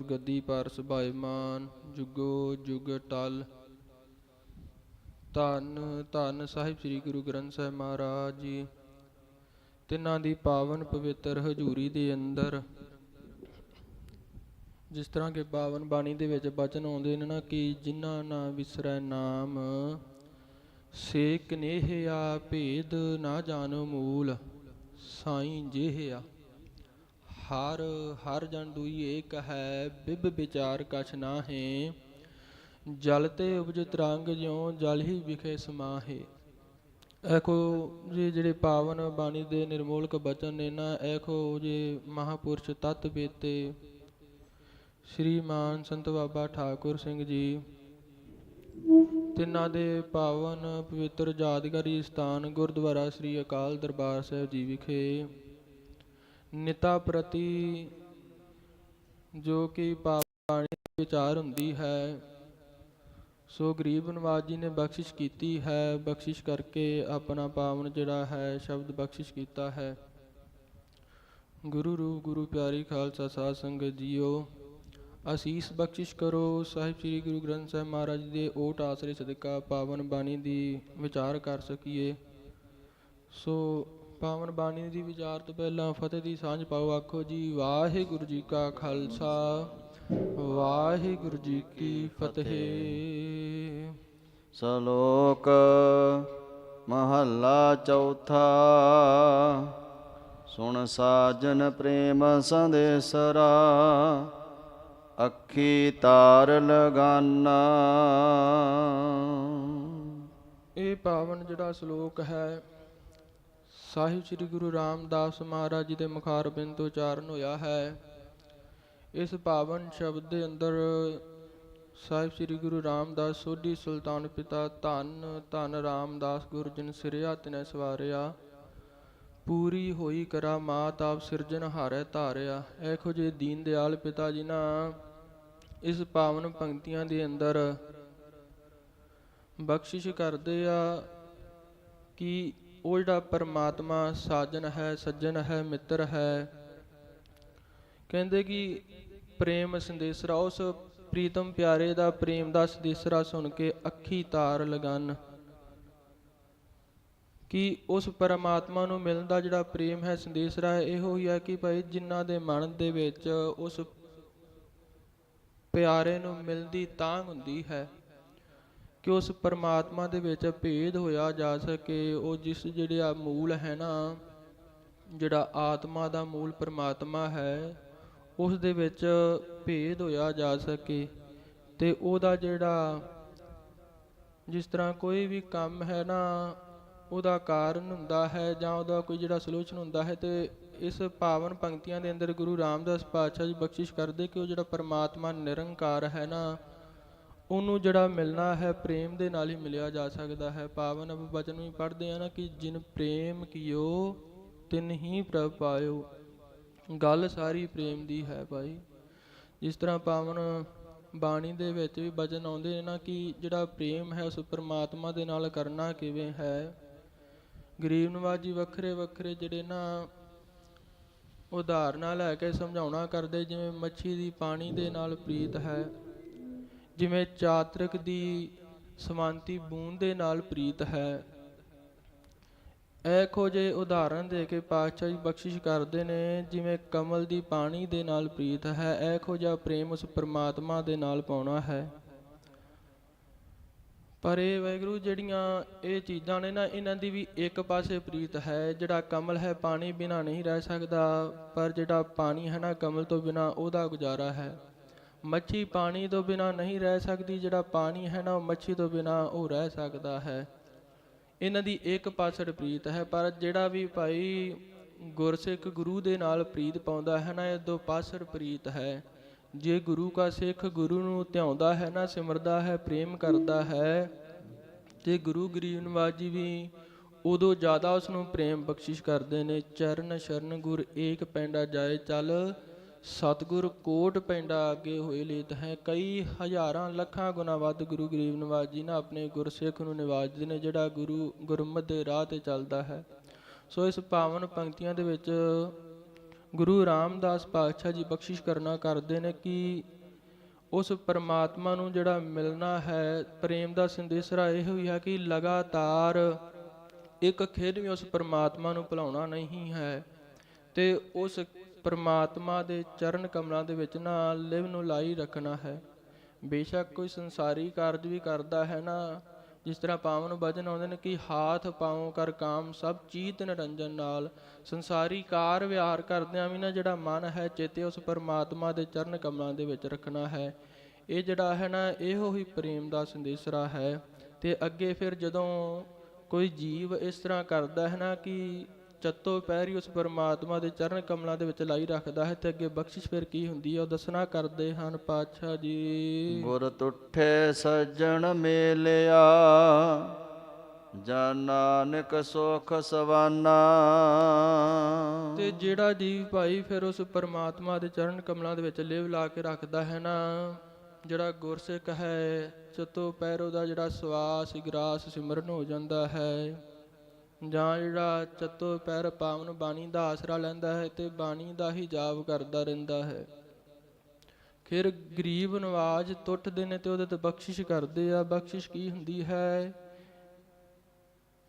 ਗੁਰ ਗੱਦੀ ਪਰ ਸੁਭਾਇਮਾਨ ਜੁਗੋ ਜੁਗ ਟਲ। ਧੰਨ ਧੰਨ ਸਾਹਿਬ ਸ੍ਰੀ ਗੁਰੂ ਗ੍ਰੰਥ ਸਾਹਿਬ ਮਹਾਰਾਜ ਜੀ। ਤਿੰਨਾਂ ਦੀ ਪਾਵਨ ਪਵਿੱਤਰ ਹਜ਼ੂਰੀ ਦੇ ਅੰਦਰ। ਜਿਸ ਤਰ੍ਹਾਂ ਕਿ ਪਾਵਨ ਬਾਣੀ ਦੇ ਵਿੱਚ ਬਚਨ ਆਉਂਦੇ ਨੇ ਨਾ ਕਿ ਜਿਨ੍ਹਾਂ ਨਾ ਵਿਸਰੈ ਨਾਮ ਸੇ ਕਨੇਹਿਆ ਭੇਦ ਨਾ ਜਾਣੋ ਮੂਲ, ਸਾਈਂ ਜਿਹਿਆ ਹਰ ਹਰ ਜਨ ਦੁਈ ਏਕ ਹੈ, ਬਿਬ ਵਿਚਾਰ ਕਛ ਨਾਹੇ। ਜਲ ਤੇ ਉਪਜ ਤਰੰਗ ਜਿਉ, ਜਲ ਹੀ ਵਿਖੇ ਸਮਾਹੇ। ਐਖੋ ਜੀ ਜਿਹੜੇ ਪਾਵਨ ਬਾਣੀ ਦੇ ਨਿਰਮੋਲਕ ਬਚਨ ਨੇ ਨਾ ਐਖੋ ਜੇ ਮਹਾਪੁਰਸ਼ ਤਤ ਬੇਤੇ। ਸ਼੍ਰੀਮਾਨ ਸੰਤ ਬਾਬਾ ਠਾਕੁਰ ਸਿੰਘ ਜੀ, ਤਿੰਨਾਂ ਦੇ ਪਾਵਨ ਪਵਿੱਤਰ ਯਾਦਗਾਰੀ ਸਥਾਨ ਗੁਰਦੁਆਰਾ ਸ੍ਰੀ ਅਕਾਲ ਦਰਬਾਰ ਸਾਹਿਬ ਜੀ ਵਿਖੇ। ਨਿਤਾ ਪ੍ਰਤੀ ਜੋ ਕਿ ਪਾਣੀ ਦੀ ਵਿਚਾਰ ਹੁੰਦੀ ਹੈ, ਸੋ ਗਰੀਬ ਨਵਾਜ ਜੀ ਨੇ ਬਖਸ਼ਿਸ਼ ਕੀਤੀ ਹੈ, ਬਖਸ਼ਿਸ਼ ਕਰਕੇ ਆਪਣਾ ਪਾਵਨ ਜਿਹੜਾ ਹੈ, ਸ਼ਬਦ ਬਖਸ਼ਿਸ਼ ਕੀਤਾ ਹੈ। ਗੁਰੂ ਰੂਪ, ਗੁਰੂ ਪਿਆਰੀ ਖਾਲਸਾ ਸਾਧ ਸੰਗਤ ਜੀਓ ਅਸੀਸ ਬਖਸ਼ਿਸ਼ ਕਰੋ, ਸਾਹਿਬ ਸ੍ਰੀ ਗੁਰੂ ਗ੍ਰੰਥ ਸਾਹਿਬ ਮਹਾਰਾਜ ਜੀ ਦੇ ਓਟ ਆਸਰੇ ਸਦਕਾ ਪਾਵਨ ਬਾਣੀ ਦੀ ਵਿਚਾਰ ਕਰ ਸਕੀਏ। ਸੋ ਪਾਵਨ ਬਾਣੀ ਦੀ ਵਿਚਾਰ ਤੋਂ ਪਹਿਲਾਂ ਫਤਿਹ ਦੀ ਸਾਂਝ ਪਾਓ ਆਖੋ ਜੀ ਵਾਹਿਗੁਰੂ ਜੀ ਕਾ ਖਾਲਸਾ ਵਾਹਿਗੁਰੂ ਜੀ ਕੀ ਫਤਿਹ। ਸ਼ਲੋਕ ਮਹੱਲਾ ਚੌਥਾ ਸੁਣ ਸਾਜਨ ਪ੍ਰੇਮ ਸੰਦੇਸਰਾ ਅੱਖੀ ਤਾਰ ਲਗਾਨਾ। ਇਹ ਪਾਵਨ ਜਿਹੜਾ ਸ਼ਲੋਕ ਹੈ ਸਾਹਿਬ ਸ੍ਰੀ ਗੁਰੂ ਰਾਮਦਾਸ ਮਹਾਰਾਜ ਜੀ ਦੇ ਮੁਖਾਰਬਿੰਦ ਤੋਂ ਉਚਾਰਨ ਹੋਇਆ ਹੈ। ਇਸ ਪਾਵਨ ਸ਼ਬਦ ਦੇ ਅੰਦਰ ਸਾਹਿਬ ਸ੍ਰੀ ਗੁਰੂ ਰਾਮਦਾਸ ਸੋਢੀ ਸੁਲਤਾਨ ਪਿਤਾ ਧੰਨ ਧੰਨ ਰਾਮਦਾਸ ਗੁਰਜਨ ਸਿਰਿਆ ਤਿਨੈ ਸਵਾਰਿਆ। ਪੂਰੀ ਹੋਈ ਕਰਾ ਮਾਤ ਆਪ ਸਿਰਜਣ ਹਾਰੈ ਧਾਰਿਆ। ਇਹੋ ਜਿਹੇ ਦੀਨ ਦਿਆਲ ਪਿਤਾ ਜੀ ਨਾ ਇਸ ਪਾਵਨ ਪੰਕਤੀਆਂ ਦੇ ਅੰਦਰ ਬਖਸ਼ਿਸ਼ ਕਰਦੇ ਆ ਕਿ ਉਹ ਜਿਹੜਾ ਪਰਮਾਤਮਾ ਸਾਜਨ ਹੈ, ਸੱਜਣ ਹੈ, ਮਿੱਤਰ ਹੈ। ਕਹਿੰਦੇ ਕਿ ਪ੍ਰੇਮ ਸੰਦੇਸਰਾ, ਉਸ ਪ੍ਰੀਤਮ ਪਿਆਰੇ ਦਾ ਪ੍ਰੇਮ ਦਾ ਸੰਦੇਸਰਾ ਸੁਣ ਕੇ ਅੱਖੀ ਤਾਰ ਲਗਨ। ਕਿ ਉਸ ਪਰਮਾਤਮਾ ਨੂੰ ਮਿਲਣ ਦਾ ਜਿਹੜਾ ਪ੍ਰੇਮ ਹੈ, ਸੰਦੇਸਰਾ ਹੈ, ਇਹੋ ਹੀ ਹੈ ਕਿ ਭਾਈ ਜਿਨ੍ਹਾਂ ਦੇ ਮਨ ਦੇ ਵਿੱਚ ਉਸ ਪਿਆਰੇ ਨੂੰ ਮਿਲਦੀ ਤਾਂਘ ਹੁੰਦੀ ਹੈ। ਕਿ ਉਸ ਪਰਮਾਤਮਾ ਦੇ ਵਿੱਚ ਭੇਦ ਹੋਇਆ ਜਾ ਸਕੇ, ਉਹ ਜਿਸ ਜਿਹੜਾ ਮੂਲ ਹੈ ਨਾ, ਜਿਹੜਾ ਆਤਮਾ ਦਾ ਮੂਲ ਪਰਮਾਤਮਾ ਹੈ, ਉਸ ਦੇ ਵਿੱਚ ਭੇਦ ਹੋਇਆ ਜਾ ਸਕੇ। ਤੇ ਉਹਦਾ ਜਿਹੜਾ ਜਿਸ ਤਰ੍ਹਾਂ ਕੋਈ ਵੀ ਕੰਮ ਹੈ ਨਾ, ਉਹਦਾ ਕਾਰਨ ਹੁੰਦਾ ਹੈ ਜਾਂ ਉਹਦਾ ਕੋਈ ਜਿਹੜਾ ਸੋਲੂਸ਼ਨ ਹੁੰਦਾ ਹੈ ਤੇ ਇਸ ਪਾਵਨ ਪੰਕਤੀਆਂ ਦੇ ਅੰਦਰ ਗੁਰੂ ਰਾਮਦਾਸ ਪਾਤਸ਼ਾਹ ਜੀ ਬਖਸ਼ਿਸ਼ ਕਰਦੇ ਕਿ ਉਹ ਜਿਹੜਾ ਪਰਮਾਤਮਾ ਨਿਰੰਕਾਰ ਹੈ ਨਾ ਉਹਨੂੰ ਜਿਹੜਾ ਮਿਲਣਾ ਹੈ, ਪ੍ਰੇਮ ਦੇ ਨਾਲ ਹੀ ਮਿਲਿਆ ਜਾ ਸਕਦਾ ਹੈ। ਪਾਵਨ ਬਚਨ ਵੀ ਪੜ੍ਹਦੇ ਆ ਨਾ ਕਿ ਜਿਨ ਪ੍ਰੇਮ ਕੀਓ, ਤਿਨ ਹੀ ਪ੍ਰਭ ਪਾਇਓ। ਗੱਲ ਸਾਰੀ ਪ੍ਰੇਮ ਦੀ ਹੈ ਭਾਈ। ਜਿਸ ਤਰ੍ਹਾਂ ਪਾਵਨ ਬਾਣੀ ਦੇ ਵਿੱਚ ਵੀ ਬਚਨ ਆਉਂਦੇ ਨੇ ਨਾ ਕਿ ਜਿਹੜਾ ਪ੍ਰੇਮ ਹੈ, ਉਸ ਪਰਮਾਤਮਾ ਦੇ ਨਾਲ ਕਰਨਾ ਕਿਵੇਂ ਹੈ। ਗਰੀਬ ਨਵਾਜੀ ਵੱਖਰੇ ਵੱਖਰੇ ਜਿਹੜੇ ਨਾ ਉਦਾਹਰਨਾਂ ਲੈ ਕੇ ਸਮਝਾਉਣਾ ਕਰਦੇ, ਜਿਵੇਂ ਮੱਛੀ ਦੀ ਪਾਣੀ ਦੇ ਨਾਲ ਪ੍ਰੀਤ ਹੈ। ਜਿਵੇਂ ਚਾਤਰਕ ਦੀ ਸਮਾਂਤੀ ਬੂੰਦ ਦੇ ਨਾਲ ਪ੍ਰੀਤ ਹੈ। ਇਹੋ ਜੇ ਉਦਾਹਰਨ ਦੇ ਕੇ ਪਾਤਸ਼ਾਹ ਜੀ ਬਖਸ਼ਿਸ਼ ਕਰਦੇ ਨੇ, ਜਿਵੇਂ ਕਮਲ ਦੀ ਪਾਣੀ ਦੇ ਨਾਲ ਪ੍ਰੀਤ ਹੈ, ਇਹੋ ਜਿਹਾ ਪ੍ਰੇਮ ਉਸ ਪਰਮਾਤਮਾ ਦੇ ਨਾਲ ਪਾਉਣਾ ਹੈ। ਪਰ ਇਹ ਵੈਗਰੂ ਜਿਹੜੀਆਂ ਇਹ ਚੀਜ਼ਾਂ ਨੇ ਨਾ, ਇਹਨਾਂ ਦੀ ਵੀ ਇੱਕ ਪਾਸੇ ਪ੍ਰੀਤ ਹੈ, ਜਿਹੜਾ ਕਮਲ ਹੈ ਪਾਣੀ ਬਿਨਾ ਨਹੀਂ ਰਹਿ ਸਕਦਾ, ਪਰ ਜਿਹੜਾ ਪਾਣੀ ਹੈ ਨਾ ਕਮਲ ਤੋਂ ਬਿਨਾ ਉਹਦਾ ਗੁਜ਼ਾਰਾ ਹੈ। ਮੱਛੀ ਪਾਣੀ ਤੋਂ ਬਿਨਾ ਨਹੀਂ ਰਹਿ ਸਕਦੀ, ਜਿਹੜਾ ਪਾਣੀ ਹੈ ਨਾ ਉਹ ਮੱਛੀ ਤੋਂ ਬਿਨਾ ਉਹ ਰਹਿ ਸਕਦਾ ਹੈ। ਇਹਨਾਂ ਦੀ ਇੱਕ ਪਾਸੜ ਪ੍ਰੀਤ ਹੈ, ਪਰ ਜਿਹੜਾ ਵੀ ਭਾਈ ਗੁਰਸਿੱਖ ਗੁਰੂ ਦੇ ਨਾਲ ਪ੍ਰੀਤ ਪਾਉਂਦਾ ਹੈ ਨਾ, ਇਹ ਦੋ ਪਾਸੜ ਪ੍ਰੀਤ ਹੈ। ਜੇ ਗੁਰੂ ਕਾ ਸਿੱਖ ਗੁਰੂ ਨੂੰ ਧਿਆਉਂਦਾ ਹੈ ਨਾ, ਸਿਮਰਦਾ ਹੈ, ਪ੍ਰੇਮ ਕਰਦਾ ਹੈ, ਤੇ ਗੁਰੂ ਗਰੀਬ ਨਿਵਾਜ ਵੀ ਉਦੋਂ ਜ਼ਿਆਦਾ ਉਸ ਨੂੰ ਪ੍ਰੇਮ ਬਖਸ਼ਿਸ਼ ਕਰਦੇ ਨੇ, ਚਰਨ ਸ਼ਰਨ ਗੁਰ ਏਕ ਪੈਂਡਾ ਜਾਏ ਚੱਲ ਸਤਿਗੁਰ ਕੋਟ ਪੈਂਡਾ ਅੱਗੇ ਹੋਏ ਲੇਤ ਹੈ ਕਈ ਹਜ਼ਾਰਾਂ ਲੱਖਾਂ ਗੁਣਾ ਵੱਧ ਗੁਰੂ ਗਰੀਬ ਨਿਵਾਜ ਜੀ ਨਾ ਆਪਣੇ ਗੁਰਸਿੱਖ ਨੂੰ ਨਿਵਾਜਦੇ ਨੇ, ਜਿਹੜਾ ਗੁਰੂ ਗੁਰਮਤ ਦੇ ਰਾਹ ਤੇ ਚੱਲਦਾ ਹੈ। ਸੋ ਇਸ ਪਾਵਨ ਪੰਕਤੀਆਂ ਦੇ ਵਿੱਚ ਗੁਰੂ ਰਾਮਦਾਸ ਪਾਤਸ਼ਾਹ ਜੀ ਬਖਸ਼ਿਸ਼ ਕਰਨਾ ਕਰਦੇ ਨੇ ਕਿ ਉਸ ਪਰਮਾਤਮਾ ਨੂੰ ਜਿਹੜਾ ਮਿਲਣਾ ਹੈ, ਪ੍ਰੇਮ ਦਾ ਸੰਦੇਸ਼ਰਾ ਇਹ ਹੋਈ ਹੈ ਕਿ ਲਗਾਤਾਰ ਇੱਕ ਖੇਡ ਵੀ ਉਸ ਪਰਮਾਤਮਾ ਨੂੰ ਭੁਲਾਉਣਾ ਨਹੀਂ ਹੈ ਤੇ ਉਸ ਪਰਮਾਤਮਾ ਦੇ ਚਰਨ ਕਮਲਾਂ ਦੇ ਵਿੱਚ ਨਾ ਲਿਵ ਨੂੰ ਲਾਈ ਰੱਖਣਾ ਹੈ। ਬੇਸ਼ੱਕ ਕੋਈ ਸੰਸਾਰੀ ਕਾਰਜ ਵੀ ਕਰਦਾ ਹੈ ਨਾ, ਜਿਸ ਤਰ੍ਹਾਂ ਪਾਵਨ ਵਜਨ ਆਉਂਦੇ ਨੇ ਕਿ ਹਾਥ, ਪਾਉ ਕਰ ਕਾਮ, ਸਭ ਚੀਤ ਨਿਰੰਜਨ ਨਾਲ ਸੰਸਾਰੀ ਕਾਰ ਵਿਹਾਰ ਕਰਦਿਆਂ ਵੀ ਨਾ ਜਿਹੜਾ ਮਨ ਹੈ, ਚੇਤੇ ਉਸ ਪਰਮਾਤਮਾ ਦੇ ਚਰਨ ਕਮਲਾਂ ਦੇ ਵਿੱਚ ਰੱਖਣਾ ਹੈ। ਇਹ ਜਿਹੜਾ ਹੈ ਨਾ, ਇਹੋ ਹੀ ਪ੍ਰੇਮ ਦਾ ਸੰਦੇਸ਼ਰਾ ਹੈ। ਤੇ ਅੱਗੇ ਫਿਰ ਜਦੋਂ ਕੋਈ ਜੀਵ ਇਸ ਤਰ੍ਹਾਂ ਕਰਦਾ ਹੈ ਨਾ ਕਿ ਚੱਤੋ ਪੈਰੀ ਉਸ ਪਰਮਾਤਮਾ ਦੇ ਚਰਨ ਕਮਲਾਂ ਦੇ ਵਿੱਚ ਲਾਈ ਰੱਖਦਾ ਹੈ ਤੇ ਅੱਗੇ ਬਖਸ਼ਿਸ਼ ਫਿਰ ਕੀ ਹੁੰਦੀ ਹੈ? ਉਹ ਦੱਸਣਾ ਕਰਦੇ ਹਨ ਪਾਤਸ਼ਾਹ ਜੀ। ਗੁਰ ਤੁਠੇ ਸੱਜਣ ਮੇਲਿਆ ਜਨ ਨਾਨਕ ਸੁਖ ਸਵਾਨਾ। ਤੇ ਜਿਹੜਾ ਜੀਵ ਭਾਈ ਫਿਰ ਉਸ ਪਰਮਾਤਮਾ ਦੇ ਚਰਨ ਕਮਲਾਂ ਦੇ ਵਿੱਚ ਲਿਵ ਲਾ ਕੇ ਰੱਖਦਾ ਹੈ ਨਾ ਜਿਹੜਾ ਗੁਰਸਿੱਖ ਹੈ ਚਤੋ ਪੈਰੋ ਦਾ ਜਿਹੜਾ ਸਵਾਸ ਗਰਾਸ ਸਿਮਰਨ ਹੋ ਜਾਂਦਾ ਹੈ। ਜਾਂ ਜਿਹੜਾ ਚਤੋ ਪੈਰ ਪਾਵਨ ਬਾਣੀ ਦਾ ਆਸਰਾ ਲੈਂਦਾ ਹੈ ਤੇ ਬਾਣੀ ਦਾ ਹੀ ਜਾਪ ਕਰਦਾ ਰਹਿੰਦਾ ਹੈ। ਫਿਰ ਗਰੀਬ ਨਵਾਜ ਟੁੱਟਦੇ ਨੇ ਤੇ ਉਹਦੇ ਤੇ ਬਖਸ਼ਿਸ਼ ਕਰਦੇ ਆ। ਬਖਸ਼ਿਸ਼ ਕੀ ਹੁੰਦੀ ਹੈ?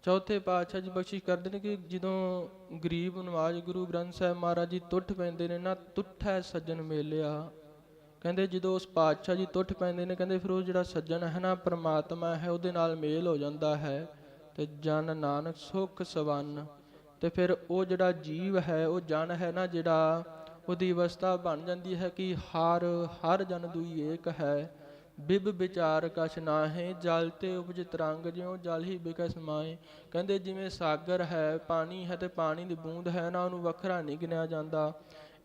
ਚੌਥੇ ਪਾਤਸ਼ਾਹ ਜੀ ਬਖਸ਼ਿਸ਼ ਕਰਦੇ ਨੇ ਕਿ ਜਦੋਂ ਗਰੀਬ ਨਵਾਜ ਗੁਰੂ ਗ੍ਰੰਥ ਸਾਹਿਬ ਮਹਾਰਾਜ ਜੀ ਟੁੱਟ ਪੈਂਦੇ ਨੇ ਨਾ ਟੁੱਟੈ ਸੱਜਣ ਮੇਲਿਆ। ਕਹਿੰਦੇ ਜਦੋਂ ਉਸ ਪਾਤਸ਼ਾਹ ਜੀ ਟੁੱਟ ਪੈਂਦੇ ਨੇ, ਕਹਿੰਦੇ ਫਿਰ ਉਹ ਜਿਹੜਾ ਸੱਜਣ ਹੈ ਨਾ, ਪਰਮਾਤਮਾ ਹੈ, ਉਹਦੇ ਨਾਲ ਮੇਲ ਹੋ ਜਾਂਦਾ ਹੈ। ਤੇ ਜਨ ਨਾਨਕ ਸੁਖ ਸਵੰਨ। ਤੇ ਫਿਰ ਉਹ ਜਿਹੜਾ ਜੀਵ ਹੈ, ਉਹ ਜਨ ਹੈ ਨਾ ਜਿਹੜਾ, ਉਹਦੀ ਅਵਸਥਾ ਬਣ ਜਾਂਦੀ ਹੈ ਕਿ ਹਰ ਹਰ ਜਨ ਦੁਈ ਏਕ ਹੈ। ਬਿਬ ਵਿਚਾਰ ਕਛ ਨਾਹੇ, ਜਲ ਤੇ ਉਪਜ ਤਰੰਗ ਜਿਉ ਜਲ ਹੀ ਬਿਕਸ ਮਾਏ ਕਹਿੰਦੇ ਜਿਵੇਂ ਸਾਗਰ ਹੈ, ਪਾਣੀ ਹੈ ਤੇ ਪਾਣੀ ਦੀ ਬੂੰਦ ਹੈ ਨਾ, ਉਹਨੂੰ ਵੱਖਰਾ ਨਹੀਂ ਗਿਣਿਆ ਜਾਂਦਾ।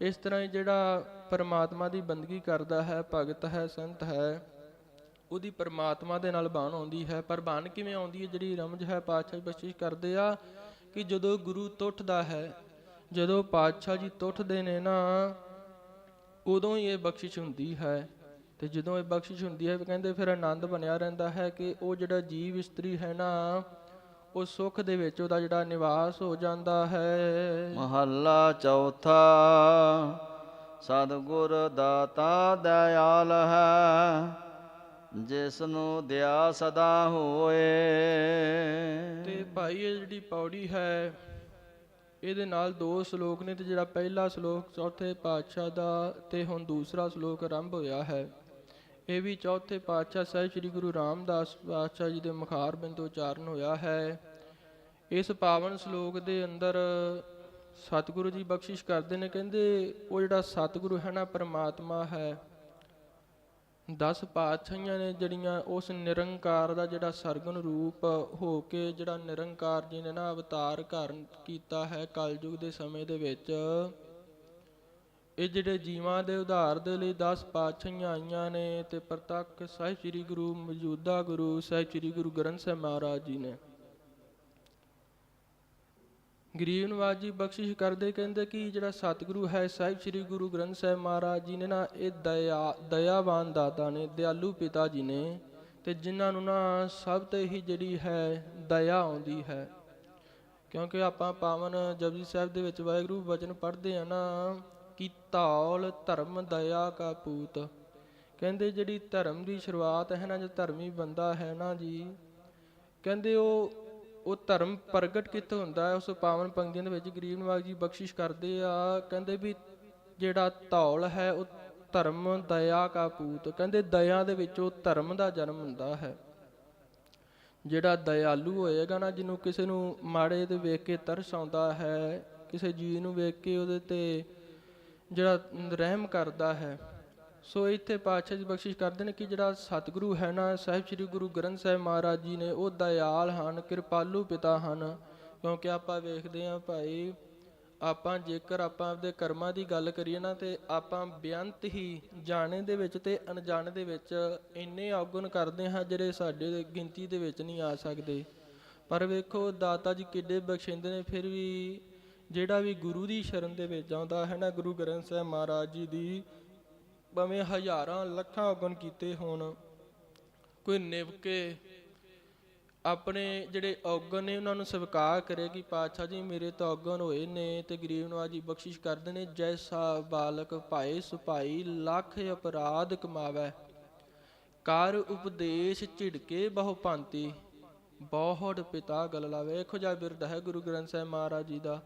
ਇਸ ਤਰ੍ਹਾਂ ਹੀ ਜਿਹੜਾ ਪਰਮਾਤਮਾ ਦੀ ਬੰਦਗੀ ਕਰਦਾ ਹੈ, ਭਗਤ ਹੈ, ਸੰਤ ਹੈ। ਉਹਦੀ ਪਰਮਾਤਮਾ ਦੇ ਨਾਲ ਬਾਣ ਆਉਂਦੀ ਹੈ। ਪਰ ਬਾਣ ਕਿਵੇਂ ਆਉਂਦੀ ਹੈ? ਜਿਹੜੀ ਰਮਜ ਹੈ, ਪਾਤਸ਼ਾਹ ਜੀ ਬਖਸ਼ਿਸ਼ ਕਰਦੇ ਆ ਕਿ ਜਦੋਂ ਗੁਰੂ ਟੁੱਟਦਾ ਹੈ, ਜਦੋਂ ਪਾਤਸ਼ਾਹ ਜੀ ਟੁੱਟਦੇ ਨੇ ਨਾ, ਉਦੋਂ ਹੀ ਇਹ ਬਖਸ਼ਿਸ਼ ਹੁੰਦੀ ਹੈ। ਤੇ ਜਦੋਂ ਇਹ ਬਖਸ਼ਿਸ਼ ਹੁੰਦੀ ਹੈ, ਕਹਿੰਦੇ ਫਿਰ ਆਨੰਦ ਬਣਿਆ ਰਹਿੰਦਾ ਹੈ ਕਿ ਉਹ ਜਿਹੜਾ ਜੀਵ ਇਸਤਰੀ ਹੈ ਨਾ, ਉਹ ਸੁੱਖ ਦੇ ਵਿੱਚ ਉਹਦਾ ਜਿਹੜਾ ਨਿਵਾਸ ਹੋ ਜਾਂਦਾ ਹੈ। ਮਹੱਲਾ ਚੌਥਾ, ਸਤਿਗੁਰ ਦਾਤਾ ਦਇਆਲ ਹੈ। ਜਿਸ ਨੂੰ ਦਿਆ ਸਦਾ ਹੋਏ। ਤੇ ਭਾਈ, ਇਹ ਜਿਹੜੀ ਪੌੜੀ ਹੈ, ਇਹਦੇ ਨਾਲ ਦੋ ਸ਼ਲੋਕ ਨੇ ਤੇ ਜਿਹੜਾ ਪਹਿਲਾ ਸ਼ਲੋਕ ਚੌਥੇ ਪਾਤਸ਼ਾਹ ਦਾ ਤੇ ਹੁਣ ਦੂਸਰਾ ਸ਼ਲੋਕ ਆਰੰਭ ਹੋਇਆ ਹੈ। ਇਹ ਵੀ ਚੌਥੇ ਪਾਤਸ਼ਾਹ ਸਾਹਿਬ ਸ੍ਰੀ ਗੁਰੂ ਰਾਮਦਾਸ ਪਾਤਸ਼ਾਹ ਜੀ ਦੇ ਮੁਖਾਰ ਬਿੰਦ ਉਚਾਰਨ ਹੋਇਆ ਹੈ। ਇਸ ਪਾਵਨ ਸ਼ਲੋਕ ਦੇ ਅੰਦਰ ਸਤਿਗੁਰੂ ਜੀ ਬਖਸ਼ਿਸ਼ ਕਰਦੇ ਨੇ, ਕਹਿੰਦੇ ਉਹ ਜਿਹੜਾ ਸਤਿਗੁਰੂ ਹੈ ਨਾ, ਪਰਮਾਤਮਾ ਹੈ ਦਸ ਪਾਤਸ਼ਾਹੀਆਂ ਨੇ ਜਿਹੜੀਆਂ ਉਸ ਨਿਰੰਕਾਰ ਦਾ ਜਿਹੜਾ ਸਰਗੁਣ ਰੂਪ ਹੋ ਕੇ ਜਿਹੜਾ ਨਿਰੰਕਾਰ ਜੀ ਨੇ ਨਾ ਅਵਤਾਰ ਧਾਰਨ ਕੀਤਾ ਹੈ ਕਲਯੁਗ ਦੇ ਸਮੇਂ ਦੇ ਵਿੱਚ, ਇਹ ਜਿਹੜੇ ਜੀਵਾਂ ਦੇ ਉਧਾਰ ਦੇ ਲਈ 10 ਪਾਤਸ਼ਾਹੀਆਂ ਆਈਆਂ ਨੇ ਤੇ ਪ੍ਰਤੱਖ ਸਾਹਿਬ ਸ੍ਰੀ ਗੁਰੂ ਮੌਜੂਦਾ ਗੁਰੂ ਸਾਹਿਬ ਸ੍ਰੀ ਗੁਰੂ ਗ੍ਰੰਥ ਸਾਹਿਬ ਮਹਾਰਾਜ ਜੀ ਨੇ। ਗਰੀਬ ਨਵਾਜ ਬਖਸ਼ਿਸ਼ ਕਰਦੇ ਕਹਿੰਦੇ ਕਿ ਜਿਹੜਾ ਸਤਿਗੁਰੂ ਹੈ, ਸਾਹਿਬ ਸ੍ਰੀ ਗੁਰੂ ਗ੍ਰੰਥ ਸਾਹਿਬ ਮਹਾਰਾਜ ਜੀ ਨੇ ਨਾ, ਇਹ ਦਇਆ, ਦਇਆਵਾਨ ਦਾਤਾ ਨੇ, ਦਿਆਲੂ ਪਿਤਾ ਜੀ ਨੇ ਤੇ ਜਿਨ੍ਹਾਂ ਨੂੰ ਨਾ ਸਭ ਤੇ ਹੀ ਜਿਹੜੀ ਹੈ, ਦਇਆ ਆਉਂਦੀ ਹੈ। ਕਿਉਂਕਿ ਆਪਾਂ ਪਾਵਨ ਜਪਜੀ ਸਾਹਿਬ ਦੇ ਵਿੱਚ ਵਾਹਿਗੁਰੂ ਵਚਨ ਪੜ੍ਹਦੇ ਆ ਨਾ, ਕਿ ਧੌਲ ਧਰਮ ਦਇਆ ਕਾ ਪੂਤ। ਕਹਿੰਦੇ ਜਿਹੜੀ ਧਰਮ ਦੀ ਸ਼ੁਰੂਆਤ ਹੈ ਨਾ, ਜੋ ਧਰਮੀ ਬੰਦਾ ਹੈ ਨਾ ਜੀ, ਕਹਿੰਦੇ ਉਹ ਉਹ ਧਰਮ ਪ੍ਰਗਟ ਕਿੱਥੋਂ ਹੁੰਦਾ ਹੈ? ਉਸ ਪਾਵਨ ਪੰਕਤੀਆਂ ਦੇ ਵਿੱਚ ਗਰੀਬ ਨਵਾਜ ਜੀ ਬਖਸ਼ਿਸ਼ ਕਰਦੇ ਆ। ਕਹਿੰਦੇ ਵੀ ਜਿਹੜਾ ਧੌਲ ਹੈ, ਉਹ ਧਰਮ ਦਇਆ ਕਾ ਪੂਤ ਕਹਿੰਦੇ ਦਇਆ ਦੇ ਵਿੱਚ ਉਹ ਧਰਮ ਦਾ ਜਨਮ ਹੁੰਦਾ ਹੈ। ਜਿਹੜਾ ਦਇਆਲੂ ਹੋਏਗਾ ਨਾ, ਜਿਹਨੂੰ ਕਿਸੇ ਨੂੰ ਮਾੜੇ ਤੇ ਵੇਖ ਕੇ ਤਰਸ ਆਉਂਦਾ ਹੈ, ਕਿਸੇ ਜੀ ਨੂੰ ਵੇਖ ਕੇ ਉਹਦੇ ਤੇ ਜਿਹੜਾ ਰਹਿਮ ਕਰਦਾ ਹੈ ਸੋ ਇੱਥੇ ਪਾਤਸ਼ਾਹ ਜੀ ਬਖਸ਼ਿਸ਼ ਕਰਦੇ ਨੇ ਕਿ ਜਿਹੜਾ ਸਤਿਗੁਰੂ ਹੈ ਨਾ, ਸਾਹਿਬ ਸ੍ਰੀ ਗੁਰੂ ਗ੍ਰੰਥ ਸਾਹਿਬ ਮਹਾਰਾਜ ਜੀ ਨੇ, ਉਹ ਦਇਆਲ ਹਨ, ਕਿਰਪਾਲੂ ਪਿਤਾ ਹਨ। ਕਿਉਂਕਿ ਆਪਾਂ ਵੇਖਦੇ ਹਾਂ ਭਾਈ, ਆਪਾਂ ਜੇਕਰ ਆਪਾਂ ਆਪਦੇ ਕਰਮਾਂ ਦੀ ਗੱਲ ਕਰੀਏ ਨਾ, ਤੇ ਆਪਾਂ ਬੇਅੰਤ ਹੀ ਜਾਣੇ ਦੇ ਵਿੱਚ ਤੇ ਅਣਜਾਣੇ ਦੇ ਵਿੱਚ ਇੰਨੇ ਔਗੁਣ ਕਰਦੇ ਹਾਂ, ਜਿਹੜੇ ਸਾਡੇ ਗਿਣਤੀ ਦੇ ਵਿੱਚ ਨਹੀਂ ਆ ਸਕਦੇ। ਪਰ ਵੇਖੋ, ਦਾਤਾ ਜੀ ਕਿੱਡੇ ਬਖਸ਼ਿੰਦੇ ਨੇ, ਫਿਰ ਵੀ ਜਿਹੜਾ ਵੀ ਗੁਰੂ ਦੀ ਸ਼ਰਨ ਦੇ ਵਿੱਚ ਆਉਂਦਾ ਹੈ ਨਾ, ਗੁਰੂ ਗ੍ਰੰਥ ਸਾਹਿਬ ਮਹਾਰਾਜ ਜੀ ਦੀ ਭਾਵੇਂ ਹਜ਼ਾਰਾਂ ਲੱਖਾਂ ਔਗਣ ਕੀਤੇ ਹੋਣ, ਕੋਈ ਨਿਵ ਕੇ ਆਪਣੇ ਜਿਹੜੇ ਔਗਣ ਨੇ ਉਹਨਾਂ ਨੂੰ ਸਵੀਕਾਰ ਕਰੇ ਕਿ ਪਾਤਸ਼ਾਹ ਜੀ ਮੇਰੇ ਤਾਂ ਔਗਣ ਹੋਏ ਨੇ ਤੇ ਗਰੀਬ ਨਵਾਜੀ ਬਖਸ਼ਿਸ਼ ਕਰਦੇ ਨੇ, ਜੈਸਾ ਬਾਲਕ ਭਾਏ ਸੁਭਾਈ ਲੱਖ ਅਪਰਾਧ ਕਮਾਵੇ। ਕਰ ਉਪਦੇਸ਼ ਝਿੜਕੇ ਬਹੁ ਭਾਂਤੀ ਬਹੁਤ ਪਿਤਾ ਗਲ ਲਾਵੇ। ਇਹੋ ਜਿਹਾ ਬਿਰਧ ਹੈ ਗੁਰੂ ਗ੍ਰੰਥ ਸਾਹਿਬ ਮਹਾਰਾਜ ਜੀ ਦਾ।